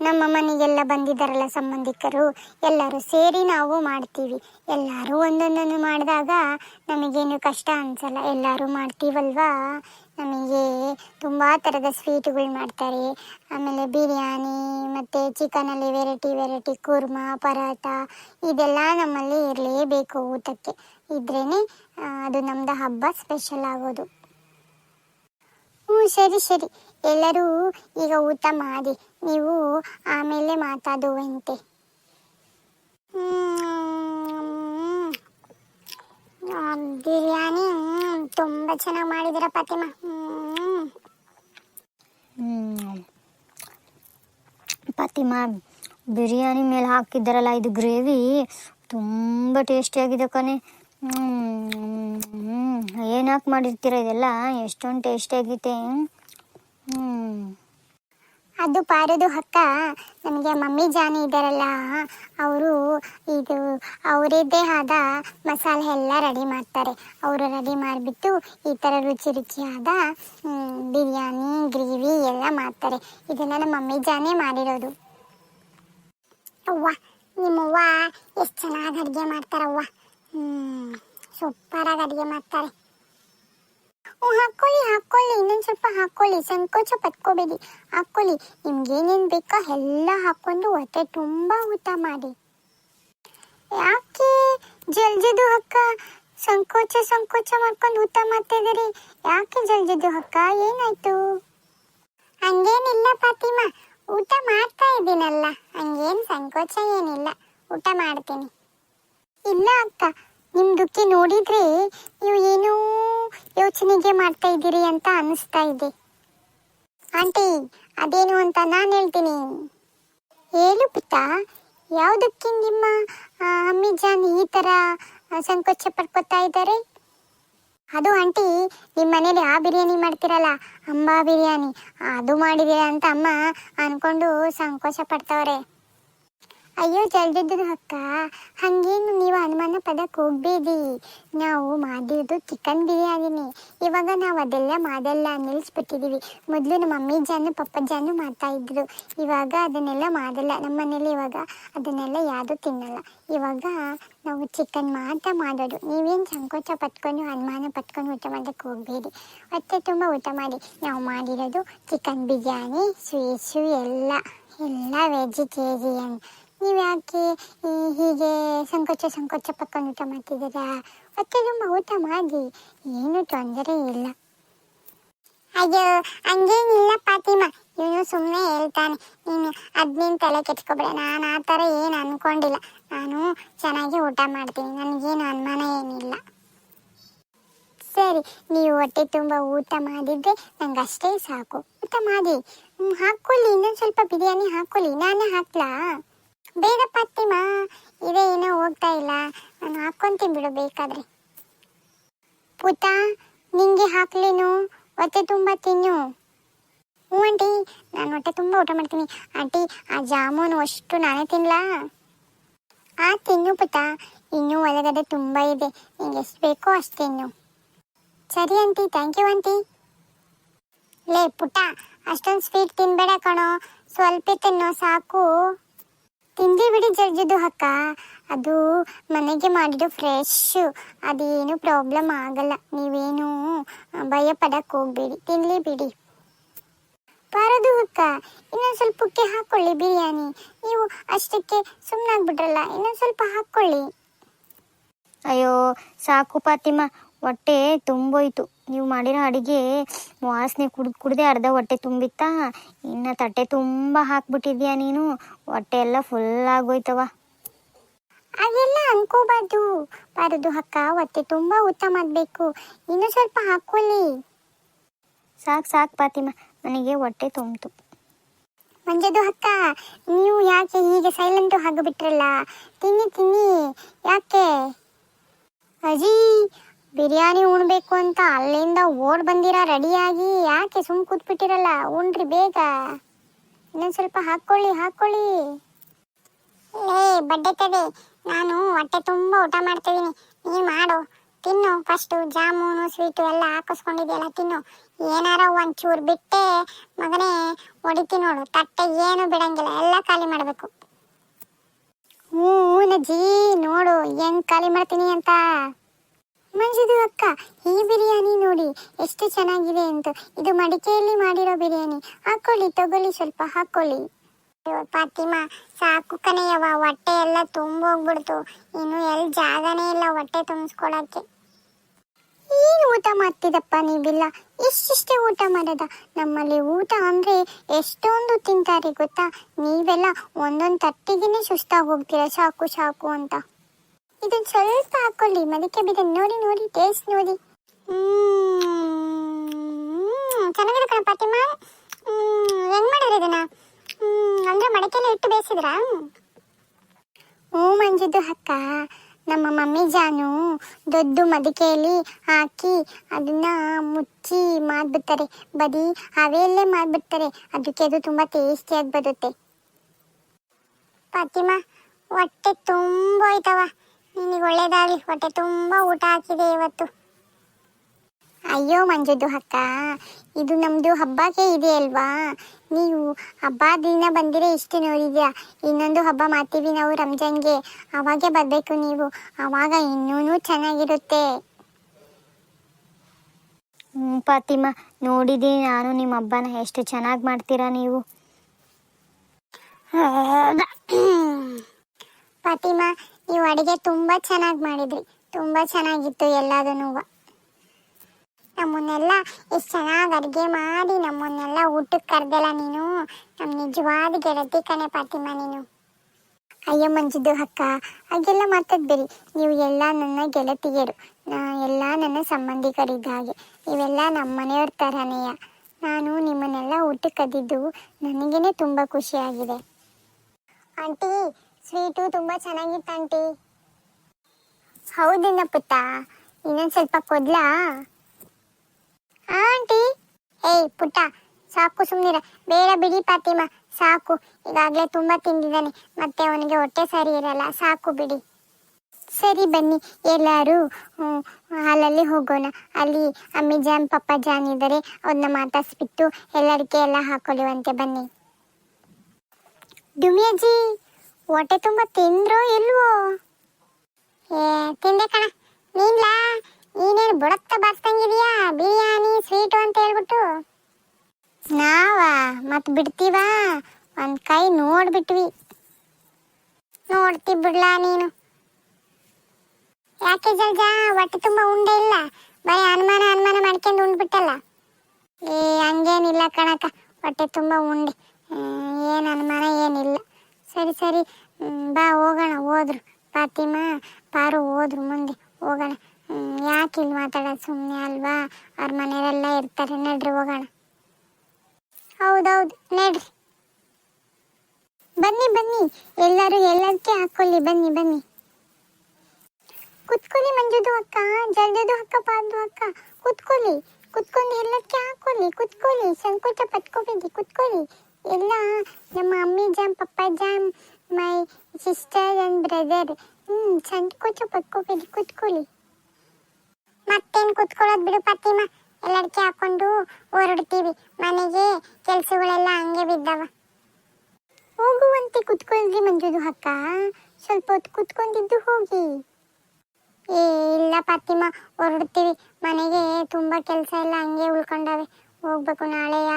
ನಮ್ಮ ಮನೆಗೆಲ್ಲ ಬಂದಿದ್ದಾರಲ್ಲ ಸಂಬಂಧಿಕರು. ಎಲ್ಲರೂ ಸೇರಿ ನಾವು ಮಾಡ್ತೀವಿ. ಎಲ್ಲರೂ ಒಂದೊಂದನ್ನು ಮಾಡಿದಾಗ ನಮಗೇನು ಕಷ್ಟ ಅನ್ಸಲ್ಲ. ಎಲ್ಲರೂ ಮಾಡ್ತೀವಲ್ವಾ? ನಮಗೆ ತುಂಬ ಥರದ ಸ್ವೀಟ್ಗಳು ಮಾಡ್ತಾರೆ. ಆಮೇಲೆ ಬಿರಿಯಾನಿ, ಮತ್ತು ಚಿಕನಲ್ಲಿ ವೆರೈಟಿ ವೆರೈಟಿ ಕುರ್ಮಾ ಪರಾಟ ಇದೆಲ್ಲ ನಮ್ಮಲ್ಲಿ ಇರಲೇಬೇಕು ಊಟಕ್ಕೆ. ಇದ್ರೇ ಅದು ನಮ್ಮದು ಹಬ್ಬ ಸ್ಪೆಷಲ್ ಆಗೋದು. ಹ್ಞೂ, ಸರಿ ಸರಿ. ಎಲ್ಲರೂ ಈಗ ಊಟ ಮಾಡಿ, ನೀವು ಆಮೇಲೆ ಮಾತಾಡುವಂತೆ. ಹ್ಮ್. ಬಿರಿಯಾನಿ ತುಂಬ ಚೆನ್ನಾಗಿ ಮಾಡಿದ್ದೀರ ಫಾತಿಮಾ. ಫಾತಿಮಾ, ಬಿರಿಯಾನಿ ಮೇಲೆ ಹಾಕಿದ್ದಾರಲ್ಲ ಇದು ಗ್ರೇವಿ, ತುಂಬ ಟೇಸ್ಟಿಯಾಗಿದೆ ಕಣೆ. ಏನು ಹಾಕಿ ಮಾಡಿರ್ತೀರ ಇದೆಲ್ಲ? ಎಷ್ಟೊಂದು ಟೇಸ್ಟಿಯಾಗಿದೆ ಹ್ಞೂ ಅದು ಪಾರದು ಹಕ್ಕ. ನಮಗೆ ಮಮ್ಮಿ ಜಾನಿ ಇದ್ದಾರಲ್ಲ ಅವರು ಇದು ಅವರದ್ದೇ ಆದ ಮಸಾಲೆ ಎಲ್ಲ ರೆಡಿ ಮಾಡ್ತಾರೆ. ಅವರು ರೆಡಿ ಮಾಡಿಬಿಟ್ಟು ಈ ಥರ ರುಚಿ ರುಚಿಯಾದ ಬಿರಿಯಾನಿ, ಗ್ರೇವಿ ಎಲ್ಲ ಮಾಡ್ತಾರೆ. ಇದನ್ನ ನಮ್ಮ ಮಮ್ಮಿ ಜಾನೇ ಮಾಡಿರೋದು. ಅವ್ವ ನಿಮ್ಮವ್ವ ಎಷ್ಟು ಚೆನ್ನಾಗಿ ಅಡುಗೆ ಮಾಡ್ತಾರವ್ವ. ಸೂಪರಾಗಿ ಅಡುಗೆ ಮಾಡ್ತಾರೆ. ಹಾಕೊಳ್ಳಿ ಹಾಕೊಳ್ಳಿ. ಇನ್ನೊಂದು ಸ್ವಲ್ಪ ಹಾಕೊಳ್ಳಿ. ಸಂಕೋಚ ಪಟ್ಕೋಬೇಡಿ. ಹಾಕೊಳ್ಳಿ. ನಿಮ್ಗೇನೇನು ಬೇಕೋ ಎಲ್ಲ ಹಾಕ್ಕೊಂಡು ಹೊಟ್ಟೆ ತುಂಬ ಊಟ ಮಾಡಿ. ಯಾಕೆ? ಜಲ್ಜದು ಹಕ್ಕ. ಸಂಕೋಚ ಸಂಕೋಚ ಮಾಡ್ಕೊಂಡು ಊಟ ಮಾಡ್ತಿದ್ದೀರಿ ಯಾಕೆ ಜಲ್ಜದು ಹಕ್ಕ? ಏನಾಯ್ತು? ಹಂಗೇನಿಲ್ಲ ಫಾತಿಮಾ. ಊಟ ಮಾಡ್ತಾ ಇದ್ದೀನಲ್ಲ. ಹಂಗೇನು ಸಂಕೋಚ ಏನಿಲ್ಲ. ಊಟ ಮಾಡ್ತೀನಿ. ಇಲ್ಲ ಅಕ್ಕ. ನಿಮ್ದಕ್ಕೆ ನೋಡಿದ್ರೆ ನೀವು ಏನೋ ಯೋಚನೆಗೆ ಮಾಡ್ತಾ ಇದ್ದೀರಿ ಅಂತ ಅನಿಸ್ತಾ ಇದೆ. ಆಂಟಿ, ಅದೇನು ಅಂತ ನಾನು ಹೇಳ್ತೀನಿ. ಹೇಳು ಪುಟ್ಟ ಯಾವುದಕ್ಕೆ ನಿಮ್ಮ ಅಮ್ಮಿಜಾನ್ ಅಮ್ಮಿ ಜಾನ್ ಈ ಥರ ಸಂಕೋಚ ಪಡ್ಕೊತಾ ಇದ್ದಾರೆ? ಅದು ಆಂಟಿ ನಿಮ್ಮ ಮನೇಲಿ ಆ ಬಿರಿಯಾನಿ ಮಾಡ್ತಿರಲ್ಲ, ಅಂಬಾ ಬಿರಿಯಾನಿ, ಅದು ಮಾಡಿದೆ ಅಂತ ಅಮ್ಮ ಅನ್ಕೊಂಡು ಸಂಕೋಚ ಪಡ್ತವ್ರೆ. ಅಯ್ಯೋ ಜಲ್ದಿದ್ದು ಅಕ್ಕ ಹಂಗೇನು ನೀವು ಅನುಮಾನ ಪದಕ್ಕೆ ಹೋಗ್ಬೇಡಿ. ನಾವು ಮಾಡಿರೋದು ಚಿಕನ್ ಬಿರಿಯಾನಿನೇ. ಇವಾಗ ನಾವು ಅದೆಲ್ಲ ಮಾಡಲ್ಲ ನಿಲ್ಲಿಸ್ಬಿಟ್ಟಿದ್ದೀವಿ ಮೊದಲು ನಮ್ಮ ಮಮ್ಮಿ ಜಾನು, ಪಪ್ಪ ಜಾನು ಮಾಡ್ತಾ ಇದ್ರು. ಇವಾಗ ಅದನ್ನೆಲ್ಲ ಮಾಡಲ್ಲ. ನಮ್ಮ ಮನೇಲಿ ಇವಾಗ ಅದನ್ನೆಲ್ಲ ಯಾರೂ ತಿನ್ನಲ್ಲ. ಇವಾಗ ನಾವು ಚಿಕನ್ ಮಾತ್ರ ಮಾಡೋದು. ನೀವೇನು ಸಂಕೋಚ ಪಟ್ಕೊಂಡು, ಅನುಮಾನ ಪಟ್ಕೊಂಡು ಊಟ ಮಾಡೋಕ್ಕೆ ಹೋಗಬೇಡಿ. ಹೊಟ್ಟೆ ತುಂಬ ಊಟ ಮಾಡಿ. ನಾವು ಮಾಡಿರೋದು ಚಿಕನ್ ಬಿರಿಯಾನಿ ಸ್ವೀಟ್ಸು ಎಲ್ಲ. ಎಲ್ಲ ವೆಜಿಟೇರಿಯನ್ ನೀವು ಯಾಕೆ ಹೀಗೆ ಸಂಕೋಚ ಸಂಕೋಚ ಪಕ್ಕನ ಊಟ ಮಾಡ್ತಿದ್ದೀರಾ? ಹೊಟ್ಟೆ ತುಂಬ ಊಟ ಮಾಡಿ. ಏನು ತೊಂದರೆ ಇಲ್ಲ. ಅಯ್ಯೋ, ಹಂಗೇನಿಲ್ಲ ಫಾತಿಮಾ ಇವನು ಸುಮ್ಮನೆ ಹೇಳ್ತಾನೆ. ನೀನು ಅದ್ನೇನು ತಲೆ ಕೆಚ್ಕೊಬೇಡ ನಾನು ಆ ಥರ ಏನು ಅನ್ಕೊಂಡಿಲ್ಲ. ನಾನು ಚೆನ್ನಾಗಿ ಊಟ ಮಾಡ್ತೀನಿ. ನನಗೇನು ಅನುಮಾನ ಏನಿಲ್ಲ. ಸರಿ, ನೀವು ಹೊಟ್ಟೆ ತುಂಬ ಊಟ ಮಾಡಿದ್ರೆ ನಂಗೆ ಅಷ್ಟೇ ಸಾಕು. ಊಟ ಮಾಡಿ. ಹಾಕ್ಕೊಳ್ಳಿ. ಇನ್ನೊಂದು ಸ್ವಲ್ಪ ಬಿರಿಯಾನಿ ಹಾಕ್ಕೊಳ್ಳಿ. ನಾನೇ ಹಾಕ್ಲಾ? ಬೇಡ ಪತ್ತಿಮಾ? ಇದೇ ಏನೋ ಹೋಗ್ತಾ ಇಲ್ಲ. ನಾನು ಹಾಕ್ಕೊಂತೀನಿ ಬಿಡು, ಬೇಕಾದ್ರೆ. ಪುಟ ನಿಂಗೆ ಹಾಕ್ಲೇನು? ಹೊಟ್ಟೆ ತುಂಬ ತಿನ್ನು. ಹ್ಞೂ ಆಂಟಿ, ನಾನು ಹೊಟ್ಟೆ ತುಂಬ ಊಟ ಮಾಡ್ತೀನಿ. ಆಂಟಿ, ಆ ಜಾಮೂನು ಅಷ್ಟು ನಾನೇ ತಿನ್ಲಾ? ಆ, ತಿನ್ನು ಪುಟ ಇನ್ನೂ ಒಳಗಡೆ ತುಂಬ ಇದೆ. ನಿಂಗೆ ಎಷ್ಟು ಬೇಕೋ ಅಷ್ಟು ತಿನ್ನು. ಸರಿ ಆಂಟಿ ಥ್ಯಾಂಕ್ ಯು ಆಂಟಿ. ಲೇ ಪುಟ ಅಷ್ಟೊಂದು ಸ್ವೀಟ್ ತಿನ್ಬೇಡ ಕಣೋ. ಸ್ವಲ್ಪ ತಿನ್ನೋ, ಸಾಕು. ತಿಂದಿ ಬಿಡಿ ಜಡ್ಜದು ಅಕ್ಕ. ಅದು ಮನೆಗೆ ಮಾಡಿದ್ದು ಫ್ರೆಶ್ ಅದೇನು ಪ್ರಾಬ್ಲಮ್ ಆಗಲ್ಲ. ನೀವೇನು ಭಯ ಪಡಕ್ಕೆ ಹೋಗ್ಬೇಡಿ. ತಿನ್ಲಿ ಬಿಡಿ. ಬಾರದು ಅಕ್ಕ, ಇನ್ನೊಂದು ಸ್ವಲ್ಪ ಉಕ್ಕೆ ಹಾಕ್ಕೊಳ್ಳಿ ಬಿರಿಯಾನಿ. ನೀವು ಅಷ್ಟಕ್ಕೆ ಸುಮ್ಮನಾಗ್ಬಿಟ್ರಲ್ಲ ಇನ್ನೊಂದು ಸ್ವಲ್ಪ ಹಾಕ್ಕೊಳ್ಳಿ ಅಯ್ಯೋ, ಸಾಕು ಫಾತಿಮ ಹೊಟ್ಟೆ ತುಂಬೋಯ್ತು. ನೀವು ಮಾಡಿರೋ ಅಡಿಗೆ ವಾಸನೆ ಕುಡ್ದು ಕುಡ್ದೆ ಅರ್ಧ ಹೊಟ್ಟೆ ತುಂಬಿತ್ತಾ? ಇನ್ನು ತಟ್ಟೆ ತುಂಬ ಹಾಕ್ಬಿಟ್ಟಿದ್ಯಾ ನೀನು? ಹೊಟ್ಟೆ ಎಲ್ಲ ಫುಲ್ ಆಗೋಯ್ತವ ಅದೆಲ್ಲ ಅನ್ಕೋಬಾರ್ದು. ಬಾರದು ಅಕ್ಕ ಹೊಟ್ಟೆ ತುಂಬ ಊಟ ಮಾಡಬೇಕು. ಇನ್ನೂ ಸ್ವಲ್ಪ ಹಾಕೊಳ್ಳಿ ಸಾಕು ಸಾಕು ಪಾತಿಮ ನನಗೆ ಹೊಟ್ಟೆ ತುಂಬಿತು. ಮಂಜದು ಅಕ್ಕ ನೀವು ಯಾಕೆ ಹೀಗೆ ಸೈಲೆಂಟು ಆಗಿಬಿಟ್ರಲ್ಲ ತಿನ್ನಿ ತಿನ್ನಿ. ಯಾಕೆ? ಅಜಿ ಬಿರಿಯಾನಿ ಉಣ್ಬೇಕು ಅಂತ ಅಲ್ಲಿಂದ ಓಡ್ ಬಂದಿರ ರೆಡಿಯಾಗಿ, ಯಾಕೆ ಸುಮ್ ಕೂತ್ಬಿಟ್ಟಿರಲ್ಲ? ಉಣ್ರಿ ಬೇಗ. ಇನ್ನೊಂದು ಸ್ವಲ್ಪ ಹಾಕ್ಕೊಳ್ಳಿ ಹಾಕ್ಕೊಳ್ಳಿ. ಏ ಬಡ್ಡೆ ತದೆ ನಾನು ಹೊಟ್ಟೆ ತುಂಬ ಊಟ ಮಾಡ್ತಿದ್ದೀನಿ ನೀ ಮಾಡು. ತಿನ್ನು ಫಸ್ಟು ಜಾಮೂನು ಸ್ವೀಟು ಎಲ್ಲ ಹಾಕಿಸ್ಕೊಂಡಿದ್ಯಲ್ಲ, ತಿನ್ನು. ಏನಾರ ಒಂಚೂರು ಬಿಟ್ಟೆ ಮಗನೇ, ಹೊಡಿತಿ ನೋಡು. ತಟ್ಟೆ ಏನು ಬಿಡಂಗಿಲ್ಲ. ಎಲ್ಲ ಖಾಲಿ ಮಾಡಬೇಕು. ಹ್ಞೂ ನಜ್ಜಿ ನೋಡು, ಹೆಂಗೆ ಖಾಲಿ ಮಾಡ್ತೀನಿ ಅಂತ. ಮಂಜಿದು ಅಕ್ಕ, ಈ ಬಿರಿಯಾನಿ ನೋಡಿ, ಎಷ್ಟು ಚೆನ್ನಾಗಿದೆ ಅಂತ. ಇದು ಮಡಿಕೆಯಲ್ಲಿ ಮಾಡಿರೋ ಬಿರಿಯಾನಿ. ಹಾಕೊಳ್ಳಿ, ತಗೊಳ್ಳಿ ಸ್ವಲ್ಪ, ಹಾಕೊಳ್ಳಿ. ಫಾತಿಮಾ, ಸಾಕು ಕಣೆಯವ ಹೊಟ್ಟೆ ಎಲ್ಲ ತುಂಬೋಗ್ಬಿಡ್ತು. ಇನ್ನು ಎಲ್ಲಿ ಜಾಗನೇ ಇಲ್ಲ ಹೊಟ್ಟೆ ತುಂಬಿಸ್ಕೊಳಕ್ಕೆ. ಏನು ಊಟ ಮಾಡ್ತಿದಪ್ಪ ನೀವಿಲ್ಲ? ಎಷ್ಟಿಷ್ಟೇ ಊಟ ಮಾಡದ? ನಮ್ಮಲ್ಲಿ ಊಟ ಅಂದ್ರೆ ಎಷ್ಟೊಂದು ತಿಂತಾರೆ ಗೊತ್ತಾ? ನೀವೆಲ್ಲ ಒಂದೊಂದು ತಟ್ಟಿಗೆನೆ ಸುಸ್ತಾಗಿ ಹೋಗ್ತೀರಾ, ಸಾಕು ಸಾಕು ಅಂತ. ಇದನ್ನ ಸ್ವಲ್ಪ ಹಾಕೊಳ್ಳಿ. ಮದಕ್ಕೆ ಬಿದ್ದ ನೋಡಿ ನೋಡಿ ಟೇಸ್ಟ್ ನೋಡಿ. ಚೆನ್ನಾಗಿದೆ ಕಣ ಫಾತಿಮಾ ಹೆಂಗ್ ಮಾಡೋದು ಇದನ್ನ? ಅಂದ್ರೆ ಮಡಕೆಲ್ಲ ಇಟ್ಟು ಬೇಯಿಸಿದ್ರಾ? ಹ್ಞೂ ಮಂಜಿದ್ದು ಅಕ್ಕ. ನಮ್ಮ ಮಮ್ಮಿ ಜಾನು ದೊಡ್ಡ ಮದಕೆಯಲ್ಲಿ ಹಾಕಿ ಅದನ್ನ ಮುಚ್ಚಿ ಮಾಡ್ಬಿಡ್ತಾರೆ. ಬರೀ ಹವೆಯಲ್ಲೇ ಮಾಡ್ಬಿಡ್ತಾರೆ. ಅದಕ್ಕೆ ಅದು ತುಂಬಾ ಟೇಸ್ಟಿಯಾಗಿ ಬರುತ್ತೆ. ಫಾತಿಮಾ ಹೊಟ್ಟೆ ತುಂಬ ಹೋಯ್ತವ. ನಿನಗೆ ಒಳ್ಳೇದಾಗಲಿ. ಹೊಟ್ಟೆ ತುಂಬ ಊಟ ಹಾಕಿದೆ ಇವತ್ತು. ಅಯ್ಯೋ ಮಂಜದ್ದು ಅಕ್ಕ, ಇದು ನಮ್ಮದು ಹಬ್ಬಕ್ಕೆ ಇದೆ ಅಲ್ವಾ? ನೀವು ಹಬ್ಬ ದಿನ ಬಂದಿರೆ ಇಷ್ಟು ನೋಡಿದ್ಯಾ? ಇನ್ನೊಂದು ಹಬ್ಬ ಮಾಡ್ತೀವಿ ನಾವು ರಂಜಾನ್ಗೆ. ಅವಾಗೆ ಬರಬೇಕು ನೀವು. ಅವಾಗ ಇನ್ನೂ ಚೆನ್ನಾಗಿರುತ್ತೆ. ಹ್ಞೂ ಫಾತಿಮ ನೋಡಿದ್ದೀನಿ ನಾನು ನಿಮ್ಮ ಹಬ್ಬನ ಎಷ್ಟು ಚೆನ್ನಾಗಿ ಮಾಡ್ತೀರಾ ನೀವು? ಫಾತಿಮಾ ನೀವು ಅಡುಗೆ ತುಂಬ ಚೆನ್ನಾಗಿ ಮಾಡಿದ್ರಿ. ತುಂಬ ಚೆನ್ನಾಗಿತ್ತು ಎಲ್ಲದನ್ನೂ. ನಮ್ಮನ್ನೆಲ್ಲ ಎಷ್ಟು ಚೆನ್ನಾಗಿ ಅಡುಗೆ ಮಾಡಿ ನಮ್ಮನ್ನೆಲ್ಲ ಊಟಕ್ಕೆ ಕರೆದಲ್ಲ ನೀನು. ನಮ್ಮ ನಿಜವಾದ ಗೆಳತಿ ಕಣೆ ಪಾತಿಮ್ಮ ನೀನು. ಅಯ್ಯೋ ಮಂಜಿದ್ದು ಅಕ್ಕ, ಹಾಗೆಲ್ಲ ಮಾತಾಡ್ಬೇಡಿ. ನೀವು ಎಲ್ಲ ನನ್ನ ಗೆಳತಿಯರು. ನಾ ಎಲ್ಲ ನನ್ನ ಸಂಬಂಧಿಕರಿದ್ದ ಹಾಗೆ. ನೀವೆಲ್ಲ ನಮ್ಮ ಮನೆಯವ್ರ ನಾನು ನಿಮ್ಮನ್ನೆಲ್ಲ ಊಟಕ್ಕೆ ಕದ್ದಿದ್ದು ನನಗೇನೆ ತುಂಬ ಖುಷಿಯಾಗಿದೆ ಆಂಟಿ ಸ್ವೀಟು ತುಂಬ ಚೆನ್ನಾಗಿತ್ತು, ಆಂಟಿ. ಹೌದಿನ ಪುತ್ತ ಇನ್ನೊಂದು ಸ್ವಲ್ಪ ಕೊದ್ಲಾ ಆಂಟಿ. ಏಯ್, ಪುಟ್ಟ, ಸಾಕು ಸುಮ್ಮನಿರ ಬೇಡ ಬಿಡಿ ಪಾತಿಮ, ಸಾಕು. ಈಗಾಗಲೇ ತುಂಬ ತಿಂದಿದ್ದಾನೆ. ಮತ್ತೆ ಅವನಿಗೆ ಹೊಟ್ಟೆ ಸರಿ ಇರಲ್ಲ, ಸಾಕು ಬಿಡಿ. ಸರಿ ಬನ್ನಿ, ಎಲ್ಲರೂ ಹಾಲಲ್ಲಿ ಹೋಗೋಣ. ಅಲ್ಲಿ ಅಮ್ಮಿ ಜಾನ್, ಪಪ್ಪ ಜಾನ್ ಇದ್ದಾರೆ ಅವ್ರನ್ನ ಮಾತಾಡಿಸ್ಬಿಟ್ಟು ಎಲ್ಲರಿಗೆ ಎಲ್ಲ ಹಾಕೊಳ್ಳುವಂತೆ ಬನ್ನಿ. ಡುಮಿಯಜ್ಜಿ! ಹೊಟ್ಟೆ ತುಂಬ ತಿಂದ್ರೋ ಇಲ್ವೋ? ಏ, ತಿಂದೆ ಕಣ. ನೀನ್ಲಾ? ನೀನೇನು ಬುಡತ್ತ ಬಾರ್ಸ್ದಂಗಿದೀಯಾ ಬಿರಿಯಾನಿ, ಸ್ವೀಟು ಅಂತ ಹೇಳ್ಬಿಟ್ಟು? ನಾವಾ? ಮತ್ತೆ ಬಿಡ್ತೀವಾ? ಒಂದು ಕೈ ನೋಡ್ಬಿಟ್ವಿ. ನೋಡ್ತಿ ಬಿಡ್ಲಾ ನೀನು. ಯಾಕೆ ಜಲ್ಜ? ಹೊಟ್ಟೆ ತುಂಬ ಉಂಡೆ ಇಲ್ಲ. ಬರೀ ಅನುಮಾನ ಅನುಮಾನ ಮಾಡ್ಕೊಂಡು ಉಂಡ್ಬಿಟ್ಟಲ್ಲ. ಏ, ಹಂಗೇನಿಲ್ಲ ಕಣಕ ಹೊಟ್ಟೆ ತುಂಬ ಉಂಡೆ. ಏನ್ ಅನುಮಾನ, ಏನಿಲ್ಲ. ಸರಿ ಸರಿ. ಬಾ, ಹೋಗೋಣ. ಹೋದ್ರು. ಫಾತಿಮಾ ಪಾರು ಹೋದ್ರು ಮುಂದೆ. ಹೋಗೋಣ. ಯಾಕೆ ಇಲ್ಲಿ ಮಾತಾಡೋದು? ಸುಮ್ಮನೆ ಅಲ್ವಾ? ಅವ್ರ ಮನೆಯವರೆಲ್ಲ ಇರ್ತಾರೆ. ನಡ್ರಿ, ಹೋಗೋಣ. ಹೌದೌದು. ನಡ್ರಿ. ಬನ್ನಿ ಬನ್ನಿ. ಎಲ್ಲರೂ ಎಲ್ಲದಕ್ಕೆ ಹಾಕೊಳ್ಳಿ. ಬನ್ನಿ ಬನ್ನಿ. ಕುತ್ಕೊಳ್ಳಿ ಮಂಜುದು ಅಕ್ಕ. ಜಲ್ದಿದು ಅಕ್ಕ ಪಾದು ಅಕ್ಕ. ಕುತ್ಕೊಳ್ಳಿ. ಕುತ್ಕೊಂಡು ಎಲ್ಲಕ್ಕೆ ಹಾಕೊಳ್ಳಿ. ಕುತ್ಕೊಳ್ಳಿ. ಸಂಕೋಚ ಪತ್ಕೋಬೇಡಿ. ಕುತ್ಕೊಳ್ಳಿ. ಎಲ್ಲ ನಮ್ಮ mummy jam, papa jam my sister and brother hmm ಕೂತು ಪತ್ಕೋಬೇಡಿ ಕೂತ್ಕೊಳ್ಳಿ. ಮತ್ತೇನು ಕೂತ್ಕೊಳ್ಳೋದು ಬಿಡು ಫಾತಿಮ. ಎಲ್ಲಡ್ಕೆ ಹಾಕೊಂಡು ಹೊರಡ್ತೀವಿ ಮನೆಗೆ ಕೆಲಸಗಳೆಲ್ಲ ಹಂಗೆ ಬಿದ್ದಾವ. ಹೋಗುವಂತೆ ಕುತ್ಕೊಳ್ರಿ ಮಂಜುದು ಅಕ್ಕ. ಸ್ವಲ್ಪ ಹೊತ್ತು ಕುತ್ಕೊಂಡಿದ್ದು ಹೋಗಿ. ಏ, ಇಲ್ಲ ಪಾತಿಮಾ ಹೊರಡ್ತೀವಿ ಮನೆಗೆ ತುಂಬಾ ಕೆಲಸ ಎಲ್ಲ ಹಂಗೆ ಉಳ್ಕೊಂಡವೆ. ಹೋಗ್ಬೇಕು ನಾಳೆಯ.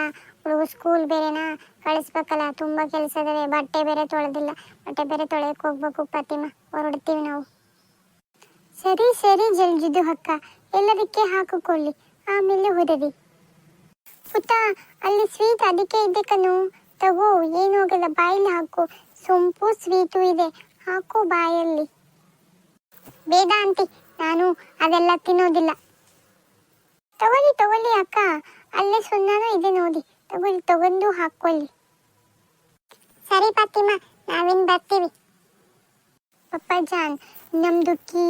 ಹುಡುಗ ಸ್ಕೂಲ್ ಬೇರೆನಾ? ಕಳಿಸ್ಬೇಕಲ್ಲ, ತುಂಬಾ ಕೆಲಸ ಇದಾವೆ ಬಟ್ಟೆ ಬೇರೆ ತೊಳೆದಿಲ್ಲ. ಬಟ್ಟೆ ಬೇರೆ ತೊಳೆಯಕ್ಕೆ ಹೋಗ್ಬೇಕು ಪ್ರತಿಮಾ. ಹೊರಡ್ತೀವಿ ನಾವು. ಸರಿ ಸರಿ ಜಲ್ಜಿದ್ದು ಅಕ್ಕ. ಎಲ್ಲದಕ್ಕೆ ಹಾಕಿಕೊಳ್ಳಿ. ಆಮೇಲೆ ಹೊರಡಿ ಪುತ್ತ ಅಲ್ಲಿ ಸ್ವೀಟ್ ಅದಕ್ಕೆ ಇದೆ ಕಣು. ತಗೋ, ಏನು ಹೋಗಲ್ಲ ಬಾಯಲ್ಲಿ ಹಾಕು. ಸೊಂಪು ಸ್ವೀಟು ಇದೆ. ಹಾಕು ಬಾಯಲ್ಲಿ. ಬೇಡ ಅಂತಿ ನಾನು ಅದೆಲ್ಲ ತಿನ್ನೋದಿಲ್ಲ. ತಗೊಳ್ಳಿ ತಗೊಳ್ಳಿ ಅಕ್ಕ. ಅಲ್ಲೇ ಸುಣ್ಣನೂ ಇದೆ ನೋಡಿ. ತಗೊಳ್ಳಿ ತಗೊಂಡು ಹಾಕೊಳ್ಳಿ. ಸರಿ ಫಾತಿಮಾ ನಾವಿನ್ ಬರ್ತೀವಿ. ಪಪ್ಪ ಜಾನ್ ನಮ್ದುಕ್ಕಿ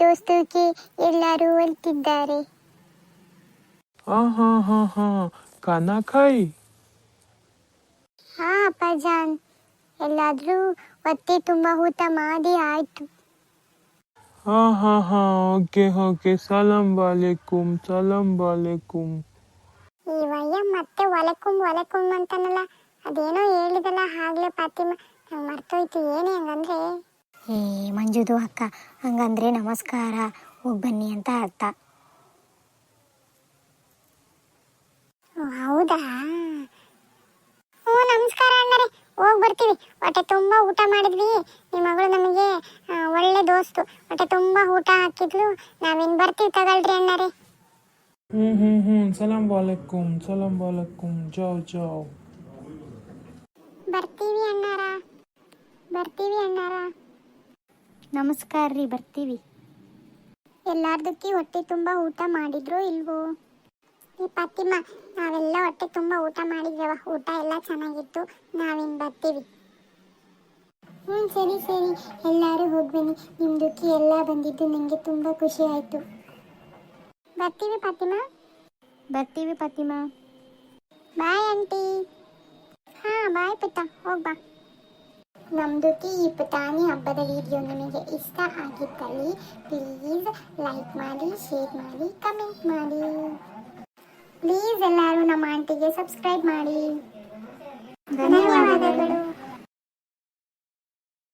ದೋಸ್ತುಕ್ಕಿ ಎಲ್ಲರೂ ಅಳ್ತಿದ್ದಾರೆ ಹಾ ಹಾ ಹಾ ಹಾ ಖಾನಾ ಖಾಯಿ ಹಾ ಅಪ್ಪ ಜಾನ್ ಎಲ್ಲಾದ್ರೂ ಹೊಟ್ಟೆ ತುಂಬ ಊಟ ಮಾಡಿ ಆಯ್ತು. ಹಾ ಹಾ ಹಾ ಓಕೆ ಓಕೆ ಸಲಾಂ ವಾಲೇಕುಂ ಸಲಾಂ ವಾಲೇಕುಂ ಈ ವಯ್ಯ ಮತ್ತೆ ಒಲೆಕುಂ ಒಲೆಕುಂ ಅಂತಾನಲ್ಲ ಅದೇನೋ ಹೇಳಿದಲ್ಲ ಆಗ್ಲೇ ಫಾತಿಮ ನಂಗೆ ಮರ್ತೋಯ್ತು ಏನೇ ಹಂಗಂದ್ರೆ? ಏ ಮಂಜುದು ಅಕ್ಕ ಹಂಗಂದ್ರೆ ನಮಸ್ಕಾರ ಹೋಗಿ ಬನ್ನಿ ಅಂತ ಅರ್ಥ. ಓ, ಹೌದಾ? ಹ್ಞೂ ನಮಸ್ಕಾರ ಅಣ್ಣಾರೆ ಹೋಗಿ ಬರ್ತೀವಿ. ಹೊಟ್ಟೆ ತುಂಬ ಊಟ ಮಾಡಿದ್ವಿ. ನಿಮ್ಮ ಮಗಳು ನಮಗೆ ಒಳ್ಳೆ ದೋಸ್ತು. ಹೊಟ್ಟೆ ತುಂಬಾ ಊಟ ಹಾಕಿದ್ಲು. ನಾವಿನ್ ಬರ್ತೀವಿ ತಗೊಳ್ರಿ ಅಣ್ಣರೇ ಹ್ಮ್ ಹ್ಮ್ ಹ್ಮ್ ಸಲಾಂ ವಾಲೇಕುಂ ಸಲಾಂ ವಾಲೇಕುಂ যাও ಜಾವ್ ಬರ್ತೀವಿ ಅಣ್ಣಾರ. ಬರ್ತೀವಿ ಅಣ್ಣಾರ. ನಮಸ್ಕಾರ ರೀ, ಬರ್ತೀವಿ. ಎಲ್ಲಾರ್ದಕ್ಕಿ ಹೊಟ್ಟೆ ತುಂಬ ಊಟ ಮಾಡಿದ್ರು ಇಲ್ವೋ? ಈ ಫಾತಿಮಾ ನಾವೆಲ್ಲ ಹೊಟ್ಟೆ ತುಂಬ ಊಟ ಮಾಡಿದ್ದೇವ ಊಟ ಎಲ್ಲ ಚೆನ್ನಾಗಿತ್ತು. ನಾವಿನ್ ಬರ್ತೀವಿ. ಹ್ಞೂ ಸರಿ ಸರಿ. ಎಲ್ಲರೂ ಹೋಗ್ಬನ್ನಿ ನಿಮ್ದಕ್ಕೆ ಎಲ್ಲ ಬಂದಿದ್ದು ನನಗೆ ತುಂಬ ಖುಷಿ ಆಯಿತು. ಬರ್ತೀವಿ ಫಾತಿಮಾ. ಬರ್ತೀವಿ ಫಾತಿಮಾ. ಬಾಯ್ ಆಂಟಿ ಹಾಂ ಬಾಯ್ ಪುಟ್ಟ ಹೋಗ್ಬಾ ನಮ್ದಕ್ಕೆ ಈ ಪುಟಾಣಿ ಹಬ್ಬದ ವಿಡಿಯೋ ನಿಮಗೆ ಇಷ್ಟ ಆಗಿದ್ದಲ್ಲಿ ಪ್ಲೀಸ್ ಲೈಕ್ ಮಾಡಿ ಶೇರ್ ಮಾಡಿ ಕಮೆಂಟ್ ಮಾಡಿ. ಪ್ಲೀಸ್ ಎಲ್ಲರೂ ನಮ್ಮ ಆಂಟಿಗೆ ಸಬ್ಸ್ಕ್ರೈಬ್ ಮಾಡಿ. ಧನ್ಯವಾದಗಳು.